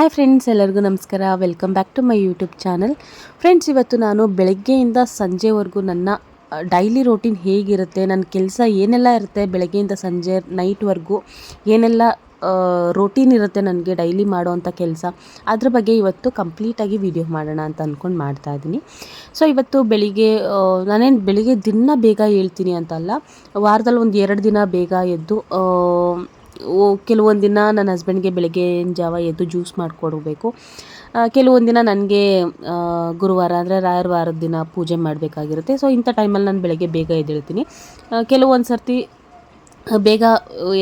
Hi friends ಎಲ್ಲರಿಗೂ ನಮಸ್ಕಾರ. Welcome back to my YouTube channel friends ಇವತ್ತು ನಾನು ಬೆಳಗ್ಗೆಯಿಂದ ಸಂಜೆವರೆಗೂ ನನ್ನ ಡೈಲಿ ರೂಟೀನ್ ಹೇಗಿರುತ್ತೆ, ನನ್ನ ಕೆಲಸ ಏನೆಲ್ಲ ಇರುತ್ತೆ ಬೆಳಗ್ಗೆಯಿಂದ ಸಂಜೆ ನೈಟ್ವರೆಗೂ ಏನೆಲ್ಲ ರೋಟೀನ್ ಇರುತ್ತೆ ನನಗೆ ಡೈಲಿ ಮಾಡುವಂಥ ಕೆಲಸ, ಅದ್ರ ಬಗ್ಗೆ ಇವತ್ತು ಕಂಪ್ಲೀಟಾಗಿ ವಿಡಿಯೋ ಮಾಡೋಣ ಅಂತ ಅಂದ್ಕೊಂಡು ಮಾಡ್ತಾ ಇದ್ದೀನಿ. ಸೊ ಇವತ್ತು ಬೆಳಿಗ್ಗೆ ನಾನೇನು ಬೆಳಿಗ್ಗೆ ದಿನ ಬೇಗ ಹೇಳ್ತೀನಿ ಅಂತಲ್ಲ, ವಾರದಲ್ಲಿ ಒಂದು ಎರಡು ದಿನ ಬೇಗ ಎದ್ದು ಕೆಲವೊಂದು ದಿನ ನನ್ನ ಹಸ್ಬೆಂಡ್ಗೆ ಬೆಳಗ್ಗೆ ಜಾವ ಎದ್ದು ಜ್ಯೂಸ್ ಮಾಡಿಕೊಡ್ಬೇಕು. ಕೆಲವೊಂದು ದಿನ ನನಗೆ ಗುರುವಾರ ಅಂದರೆ ರಾಯರ ವಾರದ ದಿನ ಪೂಜೆ ಮಾಡಬೇಕಾಗಿರುತ್ತೆ. ಸೊ ಇಂಥ ಟೈಮಲ್ಲಿ ನಾನು ಬೆಳಗ್ಗೆ ಬೇಗ ಎದ್ದೇಳ್ತೀನಿ. ಕೆಲವೊಂದು ಸರ್ತಿ ಬೇಗ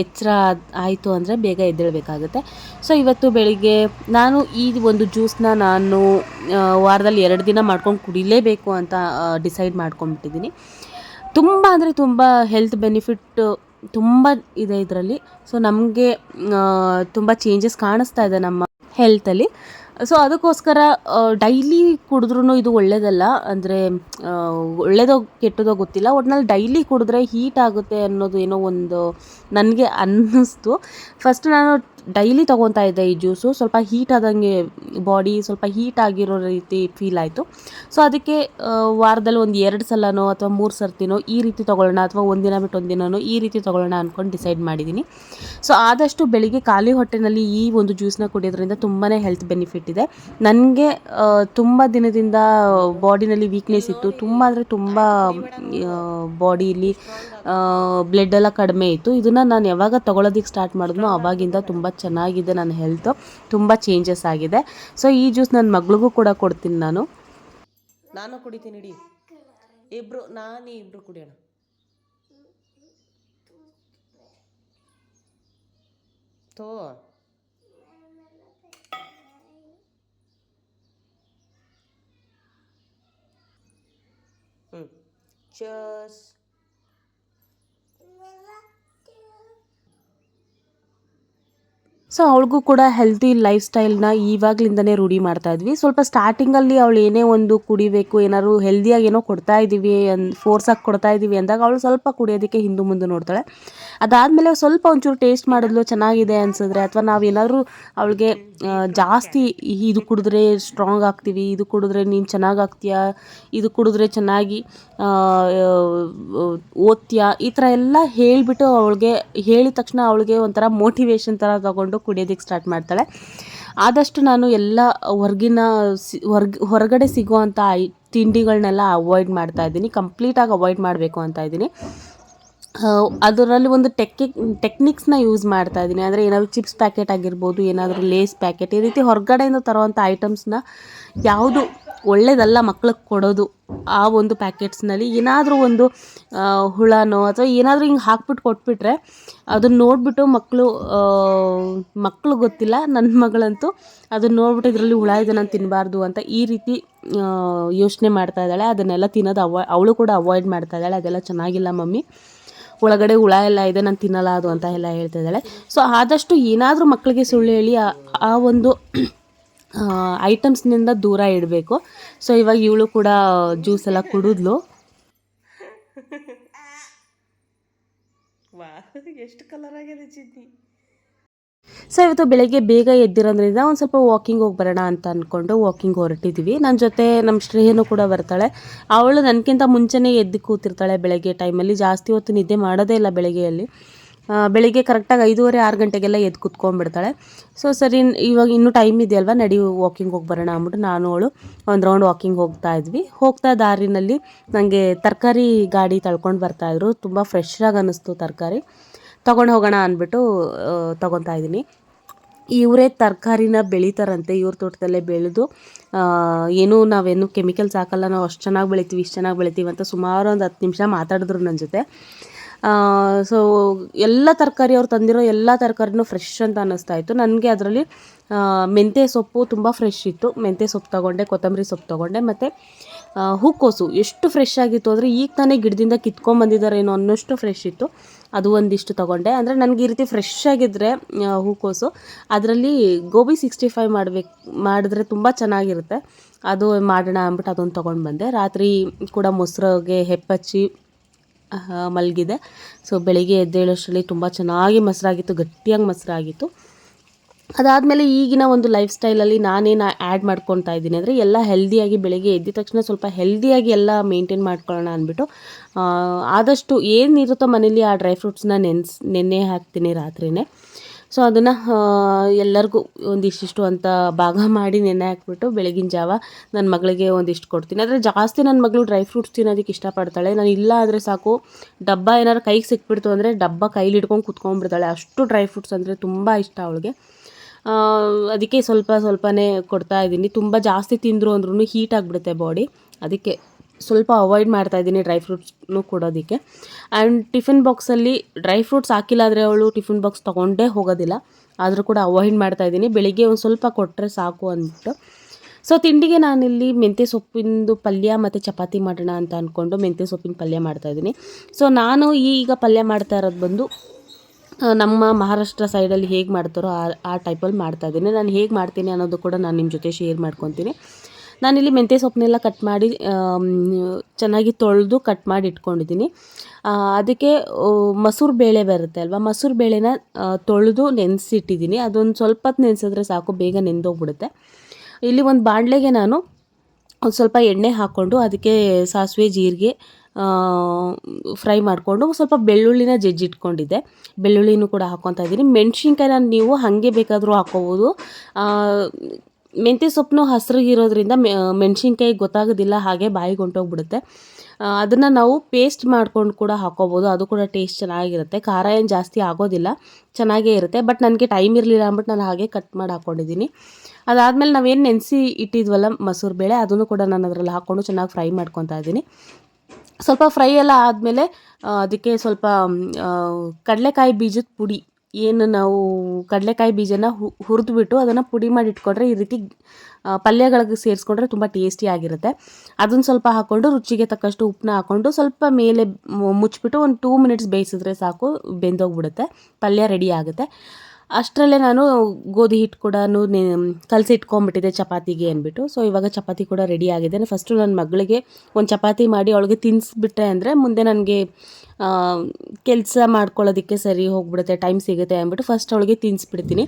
ಎಚ್ಚರ ಆಯಿತು ಅಂದರೆ ಬೇಗ ಎದ್ದೇಳಬೇಕಾಗುತ್ತೆ. ಸೊ ಇವತ್ತು ಬೆಳಿಗ್ಗೆ ನಾನು ಈ ಒಂದು ಜ್ಯೂಸ್ನ ನಾನು ವಾರದಲ್ಲಿ ಎರಡು ದಿನ ಮಾಡ್ಕೊಂಡು ಕುಡಿಲೇಬೇಕು ಅಂತ ಡಿಸೈಡ್ ಮಾಡ್ಕೊಂಡ್ಬಿಟ್ಟಿದ್ದೀನಿ. ತುಂಬ ಅಂದರೆ ತುಂಬ ಹೆಲ್ತ್ ಬೆನಿಫಿಟ್ ತುಂಬ ಇದೆ ಇದರಲ್ಲಿ. ಸೊ ನಮಗೆ ತುಂಬ ಚೇಂಜಸ್ ಕಾಣಿಸ್ತಾ ಇದೆ ನಮ್ಮ ಹೆಲ್ತಲ್ಲಿ ಸೊ ಅದಕ್ಕೋಸ್ಕರ ಡೈಲಿ ಕುಡಿದ್ರೂ ಇದು ಒಳ್ಳೇದಲ್ಲ. ಅಂದರೆ ಒಳ್ಳೇದೋ ಕೆಟ್ಟದೋ ಗೊತ್ತಿಲ್ಲ. ಒಟ್ನಲ್ಲಿ ಡೈಲಿ ಕುಡಿದ್ರೆ ಹೀಟ್ ಆಗುತ್ತೆ ಅನ್ನೋದು ಏನೋ ಒಂದು ನನಗೆ ಅನ್ನಿಸ್ತು. ಫಸ್ಟ್ ನಾನು ಡೈಲಿ ತೊಗೊತಾ ಇದ್ದೆ ಈ ಜ್ಯೂಸು ಸ್ವಲ್ಪ ಹೀಟ್ ಆದಂಗೆ ಬಾಡಿ ಸ್ವಲ್ಪ ಹೀಟ್ ಆಗಿರೋ ರೀತಿ ಫೀಲ್ ಆಯಿತು. ಸೊ ಅದಕ್ಕೆ ವಾರದಲ್ಲಿ ಒಂದು ಎರಡು ಸಲನೋ ಅಥವಾ ಮೂರು ಸರ್ತಿನೋ ಈ ರೀತಿ ತೊಗೊಳ್ಳೋಣ ಅಥವಾ ಒಂದಿನ ಬಿಟ್ಟು ಒಂದಿನನೋ ಈ ರೀತಿ ತೊಗೊಳ್ಳೋಣ ಅಂದ್ಕೊಂಡು ಡಿಸೈಡ್ ಮಾಡಿದ್ದೀನಿ ಸೊ ಆದಷ್ಟು ಬೆಳಿಗ್ಗೆ ಖಾಲಿ ಹೊಟ್ಟೆನಲ್ಲಿ ಈ ಒಂದು ಜ್ಯೂಸ್ನ ಕುಡಿಯೋದ್ರಿಂದ ತುಂಬಾ ಹೆಲ್ತ್ ಬೆನಿಫಿಟ್ ಇದೆ. ನನಗೆ ತುಂಬ ದಿನದಿಂದ ಬಾಡಿನಲ್ಲಿ ವೀಕ್ನೆಸ್ ಇತ್ತು. ತುಂಬ ಅಂದರೆ ತುಂಬ ಬಾಡಿಯಲ್ಲಿ ಬ್ಲಡ್ ಎಲ್ಲ ಕಡಿಮೆ ಇತ್ತು. ಇದನ್ನು ನಾನು ಯಾವಾಗ ತೊಗೊಳೋದಕ್ಕೆ ಸ್ಟಾರ್ಟ್ ಮಾಡಿದ್ನೋ ಅವಾಗಿಂದ ತುಂಬ ಚೆನ್ನಾಗಿದೆ ನನ್ನ ಹೆಲ್ತು ತುಂಬ ಚೇಂಜಸ್ ಆಗಿದೆ. ಸೊ ಈ ಜ್ಯೂಸ್ ನನ್ನ ಮಗಳಿಗೂ ಕೂಡ ಕೊಡ್ತೀನಿ ನಾನು. ನಾನು ಕುಡಿತೀನಿ ಇಡಿ. ಇಬ್ರು, ನಾನು ಇಬ್ರು ಕುಡಿಯೋಣ. ತೋ. ಹ್ಞೂ ಚರ್ಸ್ ಸೊ ಅವಳಿಗೂ ಕೂಡ ಹೆಲ್ತಿ ಲೈಫ್ ಸ್ಟೈಲ್ನ ಇವಾಗ್ಲಿಂದನೇ ರೂಢಿ ಮಾಡ್ತಾ ಇದ್ವಿ. ಸ್ವಲ್ಪ ಸ್ಟಾರ್ಟಿಂಗಲ್ಲಿ ಅವಳು ಏನೇ ಒಂದು ಕುಡಿಬೇಕು, ಏನಾದ್ರು ಹೆಲ್ದಿಯಾಗಿ ಏನೋ ಕೊಡ್ತಾ ಇದ್ದೀವಿ ಅನ್ ಫೋರ್ಸಾಗಿ ಕೊಡ್ತಾ ಇದ್ದೀವಿ ಅಂದಾಗ ಅವಳು ಸ್ವಲ್ಪ ಕುಡಿಯೋದಕ್ಕೆ ಹಿಂದೆ ಮುಂದೆ ನೋಡ್ತಾಳೆ. ಅದಾದಮೇಲೆ ಸ್ವಲ್ಪ ಒಂಚೂರು ಟೇಸ್ಟ್ ಮಾಡಿದ್ಲು, ಚೆನ್ನಾಗಿದೆ ಅನ್ಸಿದ್ರೆ ಅಥವಾ ನಾವೇನಾದರೂ ಅವಳಿಗೆ ಜಾಸ್ತಿ ಇದು ಕುಡಿದ್ರೆ ಸ್ಟ್ರಾಂಗ್ ಆಗ್ತೀವಿ, ಇದು ಕುಡಿದ್ರೆ ನೀನು ಚೆನ್ನಾಗಿ ಆಗ್ತೀಯಾ, ಇದು ಕುಡಿದ್ರೆ ಚೆನ್ನಾಗಿ ಓದ್ತೀಯಾ, ಈ ಥರ ಎಲ್ಲ ಹೇಳಿಬಿಟ್ಟು ಅವಳಿಗೆ ಹೇಳಿದ ತಕ್ಷಣ ಅವಳಿಗೆ ಒಂಥರ ಮೋಟಿವೇಶನ್ ಥರ ತಗೊಂಡು ಕುಡಿಯೋದಕ್ಕೆ ಸ್ಟಾರ್ಟ್ ಮಾಡ್ತಾಳೆ. ಆದಷ್ಟು ನಾನು ಎಲ್ಲ ಹೊರ್ಗಿನ ಹೊರ್ಗ, ಹೊರಗಡೆ ಸಿಗುವಂಥ ಐ ತಿಂಡಿಗಳನ್ನೆಲ್ಲ ಅವಾಯ್ಡ್ ಮಾಡ್ತಾ ಇದ್ದೀನಿ. ಕಂಪ್ಲೀಟಾಗಿ ಅವಾಯ್ಡ್ ಮಾಡಬೇಕು ಅಂತ ಇದ್ದೀನಿ. ಅದರಲ್ಲಿ ಒಂದು ಟೆಕ್ನಿಕ್ ಟೆಕ್ನಿಕ್ಸ್ನ ಯೂಸ್ ಮಾಡ್ತಾ ಇದ್ದೀನಿ. ಅಂದರೆ ಏನಾದರೂ ಚಿಪ್ಸ್ ಪ್ಯಾಕೆಟ್ ಆಗಿರ್ಬೋದು, ಏನಾದರೂ ಲೇಸ್ ಪ್ಯಾಕೆಟ್ ಈ ರೀತಿ ಹೊರಗಡೆಯಿಂದ ತರುವಂಥ ಐಟಮ್ಸ್ನ ಯಾವುದು ಒಳ್ಳೇದಲ್ಲ ಮಕ್ಳಿಗೆ ಕೊಡೋದು ಆ ಒಂದು ಪ್ಯಾಕೆಟ್ಸ್ನಲ್ಲಿ. ಏನಾದರೂ ಒಂದು ಹುಳನೋ ಅಥವಾ ಏನಾದರೂ ಹಿಂಗೆ ಹಾಕ್ಬಿಟ್ಟು ಕೊಟ್ಬಿಟ್ರೆ ಅದನ್ನ ನೋಡಿಬಿಟ್ಟು ಮಕ್ಕಳು ಮಕ್ಕಳು ಗೊತ್ತಿಲ್ಲ ನನ್ನ ಮಗಳಂತೂ ಅದನ್ನ ನೋಡ್ಬಿಟ್ಟು ಇದರಲ್ಲಿ ಹುಳ ಇದೆ, ನಾನು ತಿನ್ನಬಾರ್ದು ಅಂತ ಈ ರೀತಿ ಯೋಚನೆ ಮಾಡ್ತಾ ಇದ್ದಾಳೆ. ಅದನ್ನೆಲ್ಲ ತಿನ್ನೋದು ಅವಾ, ಅವಳು ಕೂಡ ಅವಾಯ್ಡ್ ಮಾಡ್ತಾ ಇದ್ದಾಳೆ. ಅದೆಲ್ಲ ಚೆನ್ನಾಗಿಲ್ಲ ಮಮ್ಮಿ. ಒಳಗಡೆ ಹುಳ ಎಲ್ಲ ಇದೆ, ನಾನು ತಿನ್ನಲ್ಲ ಅದು ಅಂತ ಎಲ್ಲ ಹೇಳ್ತಾ ಇದ್ದಾಳೆ. ಸೊ ಆದಷ್ಟು ಏನಾದರೂ ಮಕ್ಕಳಿಗೆ ಸುಳ್ಳು ಹೇಳಿ ಆ ಒಂದು ಐಟಮ್ಸ್ನಿಂದ ದೂರ ಇಡಬೇಕು. ಸೊ ಇವಾಗ ಇವಳು ಕೂಡ ಜ್ಯೂಸ್ ಎಲ್ಲ ಕುಡಿದ್ಲು. ಎಷ್ಟು ಕಲರ್ ಆಗಿದೆ ಚಿದ್ದಿ ಸೊ ಇವತ್ತು ಬೆಳಗ್ಗೆ ಬೇಗ ಎದ್ದಿರೋದ್ರಿಂದ ಒಂದು ಸ್ವಲ್ಪ ವಾಕಿಂಗ್ ಹೋಗಿ ಬರೋಣ ಅಂತ ಅಂದ್ಕೊಂಡು ವಾಕಿಂಗ್ ಹೊರಟಿದ್ದೀವಿ ನನ್ನ ಜೊತೆ ನಮ್ಮ ಶ್ರೇಯನು ಕೂಡ ಬರ್ತಾಳೆ. ಅವಳು ನನಗಿಂತ ಮುಂಚೆನೇ ಎದ್ದು ಕೂತಿರ್ತಾಳೆ ಬೆಳಗ್ಗೆ ಟೈಮಲ್ಲಿ ಜಾಸ್ತಿ ಹೊತ್ತು ನಿದ್ದೆ ಮಾಡೋದೇ ಇಲ್ಲ ಬೆಳಗ್ಗೆಯಲ್ಲಿ. ಬೆಳಿಗ್ಗೆ ಕರೆಕ್ಟಾಗಿ ಐದೂವರೆ, ಆರು ಗಂಟೆಗೆಲ್ಲ ಎದ್ದು ಕುತ್ಕೊಂಡ್ಬಿಡ್ತಾಳೆ. ಸೊ ಸರಿ, ಇವಾಗ ಇನ್ನೂ ಟೈಮ್ ಇದೆಯಲ್ವ? ನಡಿ ವಾಕಿಂಗ್ ಹೋಗಿ ಬರೋಣ ಅಂದ್ಬಿಟ್ಟು ನಾನು, ಅವಳು ಒಂದು ರೌಂಡ್ ವಾಕಿಂಗ್ ಹೋಗ್ತಾ ಇದ್ವಿ. ಹೋಗ್ತಾ ದಾರಿನಲ್ಲಿ ನನಗೆ ತರಕಾರಿ ಗಾಡಿ ತಳ್ಕೊಂಡು ಬರ್ತಾಯಿದ್ರು ತುಂಬ ಫ್ರೆಶ್ ಆಗಿ ಅನ್ನಿಸ್ತು ತರಕಾರಿ. ತೊಗೊಂಡು ಹೋಗೋಣ ಅಂದ್ಬಿಟ್ಟು ತೊಗೊತಾ ಇದ್ದೀನಿ. ಇವರೇ ತರಕಾರಿನ ಬೆಳೀತಾರಂತೆ. ಇವ್ರ ತೋಟದಲ್ಲೇ ಬೆಳೆದು ಏನೂ ನಾವೇನು ಕೆಮಿಕಲ್ಸ್ ಹಾಕಲ್ಲ. ನಾವು ಅಷ್ಟು ಚೆನ್ನಾಗಿ ಬೆಳಿತೀವಿ, ಇಷ್ಟು ಚೆನ್ನಾಗಿ ಬೆಳಿತೀವಿ ಅಂತ ಸುಮಾರು ಒಂದು ಹತ್ತು ನಿಮಿಷ ಮಾತಾಡಿದ್ರು ನನ್ನ ಜೊತೆ. ಸೊ ಎಲ್ಲ ತರಕಾರಿ ಅವ್ರು ತಂದಿರೋ ಎಲ್ಲ ತರಕಾರಿನೂ ಫ್ರೆಶ್ ಅಂತ ಅನ್ನಿಸ್ತಾ ಇತ್ತು. ನನಗೆ ಅದರಲ್ಲಿ ಮೆಂತ್ಯ ಸೊಪ್ಪು ತುಂಬ ಫ್ರೆಶ್ ಇತ್ತು. ಮೆಂತ್ಯ ಸೊಪ್ಪು ತೊಗೊಂಡೆ, ಕೊತ್ತಂಬರಿ ಸೊಪ್ಪು ತೊಗೊಂಡೆ, ಮತ್ತು ಹೂಕೋಸು ಎಷ್ಟು ಫ್ರೆಶ್ ಆಗಿತ್ತು ಅಂದರೆ ಈಗ ತಾನೇ ಗಿಡದಿಂದ ಕಿತ್ಕೊಂಬಂದಿದ್ದಾರೇನೋ ಅನ್ನೋಷ್ಟು ಫ್ರೆಶ್ ಇತ್ತು. ಅದು ಒಂದಿಷ್ಟು ತೊಗೊಂಡೆ. ಅಂದರೆ ನನಗೆ ಈ ರೀತಿ ಫ್ರೆಶ್ ಆಗಿದ್ದರೆ ಹೂಕೋಸು, ಅದರಲ್ಲಿ ಗೋಬಿ ಸಿಕ್ಸ್ಟಿ ಫೈವ್ ಮಾಡಬೇಕು, ಮಾಡಿದ್ರೆ ತುಂಬ ಚೆನ್ನಾಗಿರುತ್ತೆ. ಅದು ಮಾಡೋಣ ಅಂದ್ಬಿಟ್ಟು ಅದೊಂದು ತೊಗೊಂಡು ಬಂದೆ. ರಾತ್ರಿ ಕೂಡ ಮೊಸರಿಗೆ, ಹೆಪ್ಪಚ್ಚಿ ಮಲಗಿದೆ. ಸೊ ಬೆಳಿಗ್ಗೆ ಎದ್ದೇಳೋಷ್ಟರಲ್ಲಿ ತುಂಬ ಚೆನ್ನಾಗಿ ಮೊಸರಾಗಿತ್ತು, ಗಟ್ಟಿಯಾಗಿ ಮೊಸರಾಗಿತ್ತು. ಅದಾದಮೇಲೆ ಈಗಿನ ಒಂದು ಲೈಫ್ ಸ್ಟೈಲಲ್ಲಿ ನಾನೇನು ಆ್ಯಡ್ ಮಾಡ್ಕೊತಾ ಇದ್ದೀನಿ ಅಂದರೆ, ಎಲ್ಲ ಹೆಲ್ದಿಯಾಗಿ ಬೆಳಿಗ್ಗೆ ಎದ್ದ ತಕ್ಷಣ ಸ್ವಲ್ಪ ಹೆಲ್ದಿಯಾಗಿ ಎಲ್ಲ ಮೇಂಟೈನ್ ಮಾಡ್ಕೊಳ್ಳೋಣ ಅಂದ್ಬಿಟ್ಟು ಆದಷ್ಟು ಏನಿರುತ್ತೋ ಮನೇಲಿ ಆ ಡ್ರೈ ಫ್ರೂಟ್ಸ್ನ ನೆನ್ಸ್, ನೆನ್ನೆ ಹಾಕ್ತೀನಿ ರಾತ್ರಿನೇ. ಸೊ ಅದನ್ನು ಎಲ್ಲರಿಗೂ ಒಂದಿಷ್ಟಿಷ್ಟು ಅಂತ ಭಾಗ ಮಾಡಿ ನೆನೆ ಹಾಕ್ಬಿಟ್ಟು ಬೆಳಗಿನ ಜಾವ ನನ್ನ ಮಗಳಿಗೆ ಒಂದಿಷ್ಟು ಕೊಡ್ತೀನಿ. ಆದರೆ ಜಾಸ್ತಿ ನನ್ನ ಮಗಳು ಡ್ರೈ ಫ್ರೂಟ್ಸ್ ತಿನ್ನೋದಕ್ಕೆ ಇಷ್ಟಪಡ್ತಾಳೆ. ನಾನು ಇಲ್ಲ ಆದರೆ ಸಾಕು, ಡಬ್ಬ ಏನಾದ್ರು ಕೈಗೆ ಸಿಕ್ಬಿಡ್ತು ಅಂದರೆ ಡಬ್ಬ ಕೈಲಿ ಹಿಡ್ಕೊಂಡು ಕುತ್ಕೊಂಡ್ಬಿಡ್ತಾಳೆ. ಅಷ್ಟು ಡ್ರೈ ಫ್ರೂಟ್ಸ್ ಅಂದರೆ ತುಂಬ ಇಷ್ಟ ಅವಳಿಗೆ. ಅದಕ್ಕೆ ಸ್ವಲ್ಪ ಸ್ವಲ್ಪನೇ ಕೊಡ್ತಾ ಇದ್ದೀನಿ. ತುಂಬ ಜಾಸ್ತಿ ತಿಂದರು ಅಂದ್ರೂ ಹೀಟ್ ಆಗಿಬಿಡುತ್ತೆ ಬಾಡಿ. ಅದಕ್ಕೆ ಸ್ವಲ್ಪ ಅವಾಯ್ಡ್ ಮಾಡ್ತಾ ಇದ್ದೀನಿ ಡ್ರೈ ಫ್ರೂಟ್ಸ್ನು ಕೊಡೋದಕ್ಕೆ. ಆ್ಯಂಡ್ ಟಿಫಿನ್ ಬಾಕ್ಸಲ್ಲಿ ಡ್ರೈ ಫ್ರೂಟ್ಸ್ ಹಾಕಿಲ್ಲ ಆದರೆ ಅವಳು ಟಿಫಿನ್ ಬಾಕ್ಸ್ ತೊಗೊಂಡೇ ಹೋಗೋದಿಲ್ಲ. ಆದರೂ ಕೂಡ ಅವಾಯ್ಡ್ ಮಾಡ್ತಾ ಇದ್ದೀನಿ. ಬೆಳಿಗ್ಗೆ ಒಂದು ಸ್ವಲ್ಪ ಕೊಟ್ಟರೆ ಸಾಕು ಅಂದ್ಬಿಟ್ಟು. ಸೊ ತಿಂಡಿಗೆ ನಾನಿಲ್ಲಿ ಮೆಂತ್ಯ ಸೊಪ್ಪಿಂದು ಪಲ್ಯ ಮತ್ತು ಚಪಾತಿ ಮಾಡೋಣ ಅಂತ ಅಂದ್ಕೊಂಡು ಮೆಂತ್ಯ ಸೊಪ್ಪಿನ ಪಲ್ಯ ಮಾಡ್ತಾ ಇದ್ದೀನಿ. ಸೊ ನಾನು ಈಗ ಪಲ್ಯ ಮಾಡ್ತಾ ಇರೋದು ಬಂದು ನಮ್ಮ ಮಹಾರಾಷ್ಟ್ರ ಸೈಡಲ್ಲಿ ಹೇಗೆ ಮಾಡ್ತಾರೋ ಆ ಆ ಟೈಪಲ್ಲಿ ಮಾಡ್ತಾ ಇದ್ದೀನಿ. ನಾನು ಹೇಗೆ ಮಾಡ್ತೀನಿ ಅನ್ನೋದು ಕೂಡ ನಾನು ನಿಮ್ಮ ಜೊತೆ ಶೇರ್ ಮಾಡ್ಕೊತೀನಿ. ನಾನಿಲ್ಲಿ ಮೆಂತ್ಯ ಸೊಪ್ಪನ್ನೆಲ್ಲ ಕಟ್ ಮಾಡಿ ಚೆನ್ನಾಗಿ ತೊಳೆದು ಕಟ್ ಮಾಡಿ ಇಟ್ಕೊಂಡಿದ್ದೀನಿ. ಅದಕ್ಕೆ ಮೊಸರು ಬೇಳೆ ಬರುತ್ತೆ ಅಲ್ವಾ? ಮಸೂರು ಬೇಳೆನ ತೊಳೆದು ನೆನೆಸಿಟ್ಟಿದ್ದೀನಿ. ಅದೊಂದು ಸ್ವಲ್ಪ ಹೊತ್ತು ನೆನೆಸಿದ್ರೆ ಸಾಕು, ಬೇಗ ನೆಂದೋಗ್ಬಿಡುತ್ತೆ. ಇಲ್ಲಿ ಒಂದು ಬಾಣಲೆಗೆ ನಾನು ಒಂದು ಸ್ವಲ್ಪ ಎಣ್ಣೆ ಹಾಕ್ಕೊಂಡು ಅದಕ್ಕೆ ಸಾಸಿವೆ, ಜೀರಿಗೆ ಫ್ರೈ ಮಾಡಿಕೊಂಡು ಸ್ವಲ್ಪ ಬೆಳ್ಳುಳ್ಳಿನ ಜಜ್ಜಿಟ್ಕೊಂಡಿದ್ದೆ. ಬೆಳ್ಳುಳ್ಳಿನೂ ಕೂಡ ಹಾಕ್ಕೊತಾ ಇದ್ದೀನಿ. ನಾನು ನೀವು ಹಾಗೆ ಬೇಕಾದರೂ ಹಾಕ್ಕೋಬೋದು ಮೆಂತ್ಯ ಸೊಪ್ಪು ಹಸ್ರಿಗಿರೋದ್ರಿಂದ ಮೆಣಸಿನ್ಕಾಯಿ ಗೊತ್ತಾಗೋದಿಲ್ಲ, ಹಾಗೆ ಬಾಯಿಗೆ ಹೊಂಟೋಗ್ಬಿಡುತ್ತೆ ಅದನ್ನು ನಾವು ಪೇಸ್ಟ್ ಮಾಡ್ಕೊಂಡು ಕೂಡ ಹಾಕೋಬೋದು. ಅದು ಕೂಡ ಟೇಸ್ಟ್ ಚೆನ್ನಾಗಿರುತ್ತೆ. ಖಾರ ಏನು ಜಾಸ್ತಿ ಆಗೋದಿಲ್ಲ. ಚೆನ್ನಾಗೇ ಇರುತ್ತೆ. ಬಟ್ ನನಗೆ ಟೈಮ್ ಇರಲಿಲ್ಲ ಅಂದ್ಬಿಟ್ಟು ನಾನು ಹಾಗೆ ಕಟ್ ಮಾಡಿ ಹಾಕ್ಕೊಂಡಿದ್ದೀನಿ ಅದಾದಮೇಲೆ ನಾವೇನು ನೆನೆಸಿ ಇಟ್ಟಿದ್ವಲ್ಲ ಮೊಸರು ಬೇಳೆ, ಅದನ್ನು ಕೂಡ ನಾನು ಅದರಲ್ಲಿ ಹಾಕ್ಕೊಂಡು ಚೆನ್ನಾಗಿ ಫ್ರೈ ಮಾಡ್ಕೊತಾ ಇದ್ದೀನಿ. ಸ್ವಲ್ಪ ಫ್ರೈ ಎಲ್ಲ ಆದಮೇಲೆ ಅದಕ್ಕೆ ಸ್ವಲ್ಪ ಕಡಲೆಕಾಯಿ ಬೀಜದ ಪುಡಿ ಏನು ನಾವು ಕಡಲೆಕಾಯಿ ಬೀಜನ ಹುರಿದ್ಬಿಟ್ಟು ಅದನ್ನು ಪುಡಿ ಮಾಡಿ ಇಟ್ಕೊಂಡ್ರೆ ಈ ರೀತಿ ಪಲ್ಯಗಳಿಗೆ ಸೇರಿಸ್ಕೊಂಡ್ರೆ ತುಂಬ ಟೇಸ್ಟಿಯಾಗಿರುತ್ತೆ ಅದನ್ನು ಸ್ವಲ್ಪ ಹಾಕ್ಕೊಂಡು ರುಚಿಗೆ ತಕ್ಕಷ್ಟು ಉಪ್ಪನ್ನ ಹಾಕ್ಕೊಂಡು ಸ್ವಲ್ಪ ಮೇಲೆ ಮುಚ್ಚಿಬಿಟ್ಟು ಒಂದು ಟೂ ಮಿನಿಟ್ಸ್ ಬೇಯಿಸಿದ್ರೆ ಸಾಕು, ಬೆಂದೋಗ್ಬಿಡುತ್ತೆ, ಪಲ್ಯ ರೆಡಿ ಆಗುತ್ತೆ. ಅಷ್ಟರಲ್ಲೇ ನಾನು ಗೋಧಿ ಹಿಟ್ಟು ಕೂಡ ಕಲಸಿ ಇಟ್ಕೊಂಡ್ಬಿಟ್ಟಿದ್ದೆ ಚಪಾತಿಗೆ ಅಂದ್ಬಿಟ್ಟು. ಸೊ ಇವಾಗ ಚಪಾತಿ ಕೂಡ ರೆಡಿ ಆಗಿದೆ ಫಸ್ಟು ನನ್ನ ಮಗಳಿಗೆ ಒಂದು ಚಪಾತಿ ಮಾಡಿ ಅವಳಿಗೆ ತಿನ್ನಿಸ್ಬಿಟ್ಟೆ ಅಂದರೆ ಮುಂದೆ ನನಗೆ ಕೆಲಸ ಮಾಡ್ಕೊಳ್ಳೋದಕ್ಕೆ ಸರಿ ಹೋಗ್ಬಿಡುತ್ತೆ ಟೈಮ್ ಸಿಗುತ್ತೆ ಅಂದ್ಬಿಟ್ಟು ಫಸ್ಟ್ ಅವಳಿಗೆ ತಿನ್ನಿಸ್ಬಿಡ್ತೀನಿ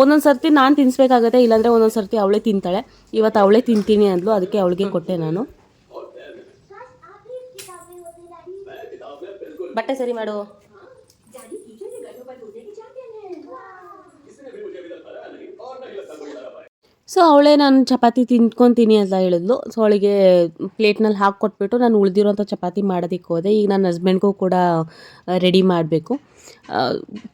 ಒಂದೊಂದು ಸರ್ತಿ ನಾನು ತಿನ್ನಿಸ್ಬೇಕಾಗತ್ತೆ ಇಲ್ಲಾಂದರೆ ಒಂದೊಂದು ಸರ್ತಿ ಅವಳೇ ತಿಂತಾಳೆ. ಇವತ್ತು ಅವಳೇ ತಿಂತೀನಿ ಅಂದ್ಲು, ಅದಕ್ಕೆ ಅವಳಿಗೆ ಕೊಟ್ಟೆ ನಾನು. ಬಟ್ಟೆ ಸರಿ ಮಾಡು. ಸೊ ಅವಳೇ ನಾನು ಚಪಾತಿ ತಿಂದ್ಕೊತೀನಿ ಅಂತ ಹೇಳಿದ್ಲು. ಸೊ ಅವಳಿಗೆ ಪ್ಲೇಟ್ನಲ್ಲಿ ಹಾಕ್ಕೊಟ್ಬಿಟ್ಟು ನಾನು ಉಳಿದಿರೋಂಥ ಚಪಾತಿ ಮಾಡೋದಕ್ಕೆ ಹೋದೆ. ಈಗ ನನ್ನ ಹಸ್ಬೆಂಡ್ಗೂ ಕೂಡ ರೆಡಿ ಮಾಡಬೇಕು.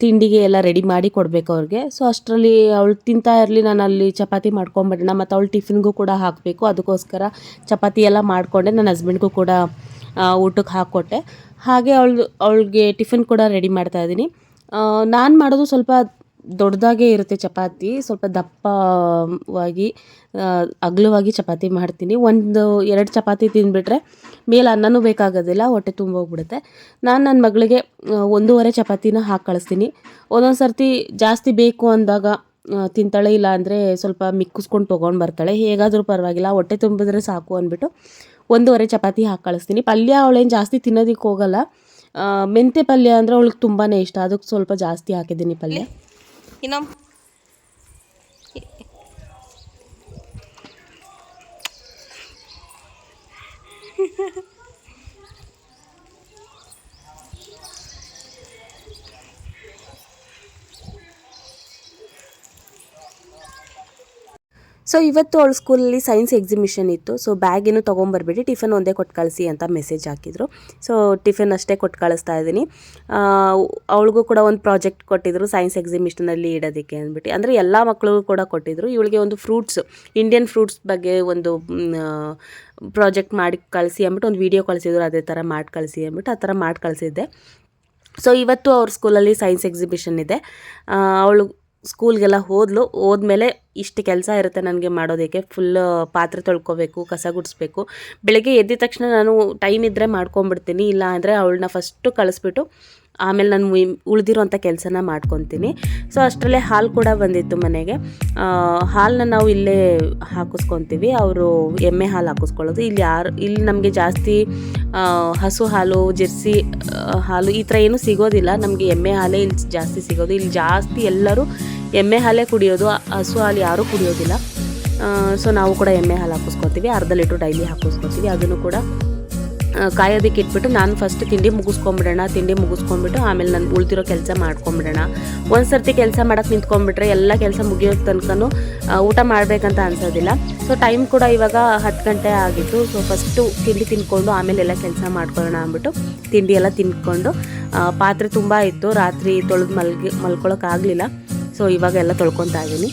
ತಿಂಡಿಗೆ ಎಲ್ಲ ರೆಡಿ ಮಾಡಿ ಕೊಡಬೇಕು ಅವ್ರಿಗೆ. ಸೊ ಅಷ್ಟರಲ್ಲಿ ಅವಳು ತಿಂತಾ ಇರಲಿ, ನಾನು ಅಲ್ಲಿ ಚಪಾತಿ ಮಾಡ್ಕೊಂಬಿಡೋಣ. ಮತ್ತು ಅವಳು ಟಿಫಿನ್ಗೂ ಕೂಡ ಹಾಕಬೇಕು. ಅದಕ್ಕೋಸ್ಕರ ಚಪಾತಿ ಎಲ್ಲ ಮಾಡಿಕೊಂಡೆ. ನನ್ನ ಹಸ್ಬೆಂಡ್ಗೂ ಕೂಡ ಊಟಕ್ಕೆ ಹಾಕ್ಕೊಟ್ಟೆ ಹಾಗೆ ಅವಳು, ಅವಳಿಗೆ ಟಿಫಿನ್ ಕೂಡ ರೆಡಿ ಮಾಡ್ತಾ ಇದ್ದೀನಿ. ನಾನು ಮಾಡೋದು ಸ್ವಲ್ಪ ದೊಡ್ಡದಾಗೇ ಇರುತ್ತೆ ಚಪಾತಿ. ಸ್ವಲ್ಪ ದಪ್ಪವಾಗಿ ಅಗಲವಾಗಿ ಚಪಾತಿ ಮಾಡ್ತೀನಿ. ಒಂದು, ಎರಡು ಚಪಾತಿ ತಿಂದುಬಿಟ್ರೆ ಮೇಲೆ ಅನ್ನನೂ ಬೇಕಾಗೋದಿಲ್ಲ, ಹೊಟ್ಟೆ ತುಂಬೋಗ್ಬಿಡುತ್ತೆ. ನಾನು ನನ್ನ ಮಗಳಿಗೆ ಒಂದೂವರೆ ಚಪಾತಿನ ಹಾಕಿ ಕಳಿಸ್ತೀನಿ. ಒಂದೊಂದು ಸರ್ತಿ ಜಾಸ್ತಿ ಬೇಕು ಅಂದಾಗ ತಿಂತಾಳೆ ಇಲ್ಲ ಅಂದರೆ ಸ್ವಲ್ಪ ಮಿಕ್ಕಿಸ್ಕೊಂಡು ತೊಗೊಂಡು ಬರ್ತಾಳೆ. ಹೇಗಾದರೂ ಪರವಾಗಿಲ್ಲ, ಹೊಟ್ಟೆ ತುಂಬಿದ್ರೆ ಸಾಕು ಅಂದ್ಬಿಟ್ಟು ಒಂದೂವರೆ ಚಪಾತಿ ಹಾಕಿ ಕಳಿಸ್ತೀನಿ. ಪಲ್ಯ ಅವಳೇನು ಜಾಸ್ತಿ ತಿನ್ನೋದಕ್ಕೆ ಹೋಗಲ್ಲ. ಮೆಂತೆ ಪಲ್ಯ ಅಂದರೆ ಅವಳಿಗೆ ತುಂಬಾ ಇಷ್ಟ. ಅದಕ್ಕೆ ಸ್ವಲ್ಪ ಜಾಸ್ತಿ ಹಾಕಿದ್ದೀನಿ ಪಲ್ಯ. Inom. Ha ha ha. So ಇವತ್ತು ಅವಳ ಸ್ಕೂಲಲ್ಲಿ ಸೈನ್ಸ್ ಎಕ್ಸಿಬಿಷನ್ ಇತ್ತು. ಸೊ ಬ್ಯಾಗ್ ಏನು ತೊಗೊಂಬರ್ಬೇಡಿ, ಟಿಫನ್ ಒಂದೇ ಕೊಟ್ಟು ಕಳಿಸಿ ಅಂತ ಮೆಸೇಜ್ ಹಾಕಿದ್ರು. ಸೊ ಟಿಫಿನ್ ಅಷ್ಟೇ ಕೊಟ್ಟು ಕಳಿಸ್ತಾ ಇದ್ದೀನಿ. ಅವಳಿಗೂ ಕೂಡ ಒಂದು ಪ್ರಾಜೆಕ್ಟ್ ಕೊಟ್ಟಿದ್ರು ಸೈನ್ಸ್ ಎಕ್ಸಿಬಿಷನಲ್ಲಿ ಇಡೋದಕ್ಕೆ ಅಂದ್ಬಿಟ್ಟು. ಅಂದರೆ ಎಲ್ಲ ಮಕ್ಕಳಿಗೂ ಕೂಡ ಕೊಟ್ಟಿದ್ರು. ಇವಳಿಗೆ ಒಂದು ಫ್ರೂಟ್ಸ್ ಇಂಡಿಯನ್ ಫ್ರೂಟ್ಸ್ ಬಗ್ಗೆ ಒಂದು ಪ್ರಾಜೆಕ್ಟ್ ಮಾಡಿ ಕಳಿಸಿ ಅಂದ್ಬಿಟ್ಟು, ಒಂದು ವೀಡಿಯೋ ಕಳಿಸಿದ್ರು, ಅದೇ ಥರ ಮಾಡಿ ಕಳಿಸಿ ಅಂದ್ಬಿಟ್ಟು, ಆ ಥರ ಮಾಡಿ ಕಳಿಸಿದ್ದೆ. ಸೊ ಇವತ್ತು ಅವ್ರ ಸ್ಕೂಲಲ್ಲಿ ಸೈನ್ಸ್ ಎಕ್ಸಿಬಿಷನ್ ಇದೆ. ಅವಳು ಸ್ಕೂಲ್ಗೆಲ್ಲ ಹೋದ್ಲು, ಹೋದ್ಮೇಲೆ ಇಷ್ಟು ಕೆಲಸ ಇರುತ್ತೆ ನನಗೆ ಮಾಡೋದಕ್ಕೆ. ಫುಲ್ ಪಾತ್ರೆ ತೊಳ್ಕೊಬೇಕು, ಕಸ ಗುಡಿಸ್ಬೇಕು. ಬೆಳಗ್ಗೆ ಎದ್ದ ತಕ್ಷಣ ನಾನು ಟೈಮ್ ಇದ್ದರೆ ಮಾಡ್ಕೊಂಬಿಡ್ತೀನಿ ಇಲ್ಲ ಅಂದರೆ ಅವಳನ್ನ ಫಸ್ಟು ಕಳಿಸ್ಬಿಟ್ಟು ಆಮೇಲೆ ನಾನು ಉಳಿದಿರೋಂಥ ಕೆಲಸನ ಮಾಡ್ಕೊತೀನಿ. ಸೊ ಅಷ್ಟರಲ್ಲೇ ಹಾಲು ಕೂಡ ಬಂದಿತ್ತು ಮನೆಗೆ. ಹಾಲನ್ನ ನಾವು ಇಲ್ಲೇ ಹಾಕಿಸ್ಕೊತೀವಿ. ಅವರು ಎಮ್ಮೆ ಹಾಲು ಹಾಕಿಸ್ಕೊಳ್ಳೋದು. ಇಲ್ಲಿ ಯಾರು, ಇಲ್ಲಿ ನಮಗೆ ಜಾಸ್ತಿ ಹಸು ಹಾಲು, ಜೆರ್ಸಿ ಹಾಲು ಈ ಥರ ಏನೂ ಸಿಗೋದಿಲ್ಲ. ನಮಗೆ ಎಮ್ಮೆ ಹಾಲೇ ಇಲ್ಲಿ ಜಾಸ್ತಿ ಸಿಗೋದು. ಇಲ್ಲಿ ಜಾಸ್ತಿ ಎಲ್ಲರೂ ಎಮ್ಮೆ ಹಾಲೇ ಕುಡಿಯೋದು, ಹಸು ಹಾಲು ಯಾರೂ ಕುಡಿಯೋದಿಲ್ಲ. ಸೊ ನಾವು ಕೂಡ ಎಮ್ಮೆ ಹಾಲು ಹಾಕಿಸ್ಕೊತೀವಿ, ಅರ್ಧ ಲೀಟ್ರ್ ಡೈಲಿ ಹಾಕಿಸ್ಕೊತೀವಿ, ಅದನ್ನು ಕೂಡ ಕಾಯೋದಕ್ಕೆ ಇಟ್ಬಿಟ್ಟು ನಾನು ಫಸ್ಟ್ ತಿಂಡಿ ಮುಗಿಸ್ಕೊಂಬಿಡೋಣ, ತಿಂಡಿ ಮುಗಿಸ್ಕೊಂಡ್ಬಿಟ್ಟು ಆಮೇಲೆ ನಾನು ಉಳ್ದಿರೋ ಕೆಲಸ ಮಾಡ್ಕೊಂಬಿಡೋಣ. ಒಂದು ಸರ್ತಿ ಕೆಲಸ ಮಾಡೋಕ್ಕೆ ನಿಂತ್ಕೊಂಡ್ಬಿಟ್ರೆ ಎಲ್ಲ ಕೆಲಸ ಮುಗಿಯೋ ತನಕನೂ ಊಟ ಮಾಡಬೇಕಂತ ಅನ್ಸೋದಿಲ್ಲ. ಸೊ ಟೈಮ್ ಕೂಡ ಇವಾಗ ಹತ್ತು ಗಂಟೆ ಆಗಿತ್ತು ಸೊ ಫಸ್ಟು ತಿಂಡಿ ತಿನ್ಕೊಂಡು ಆಮೇಲೆ ಎಲ್ಲ ಕೆಲಸ ಮಾಡ್ಕೊಳ್ಳೋಣ ಅಂದ್ಬಿಟ್ಟು ತಿಂಡಿ ಎಲ್ಲ ತಿನ್ಕೊಂಡು ಪಾತ್ರೆ ತುಂಬ ಇತ್ತು, ರಾತ್ರಿ ತೊಳೆದು ಮಲ್ಗಿ ಮಲ್ಕೊಳಕ್ಕಾಗಲಿಲ್ಲ ಸೊ ಇವಾಗ ಎಲ್ಲ ತೊಳ್ಕೊತಾ ಇದ್ದೀನಿ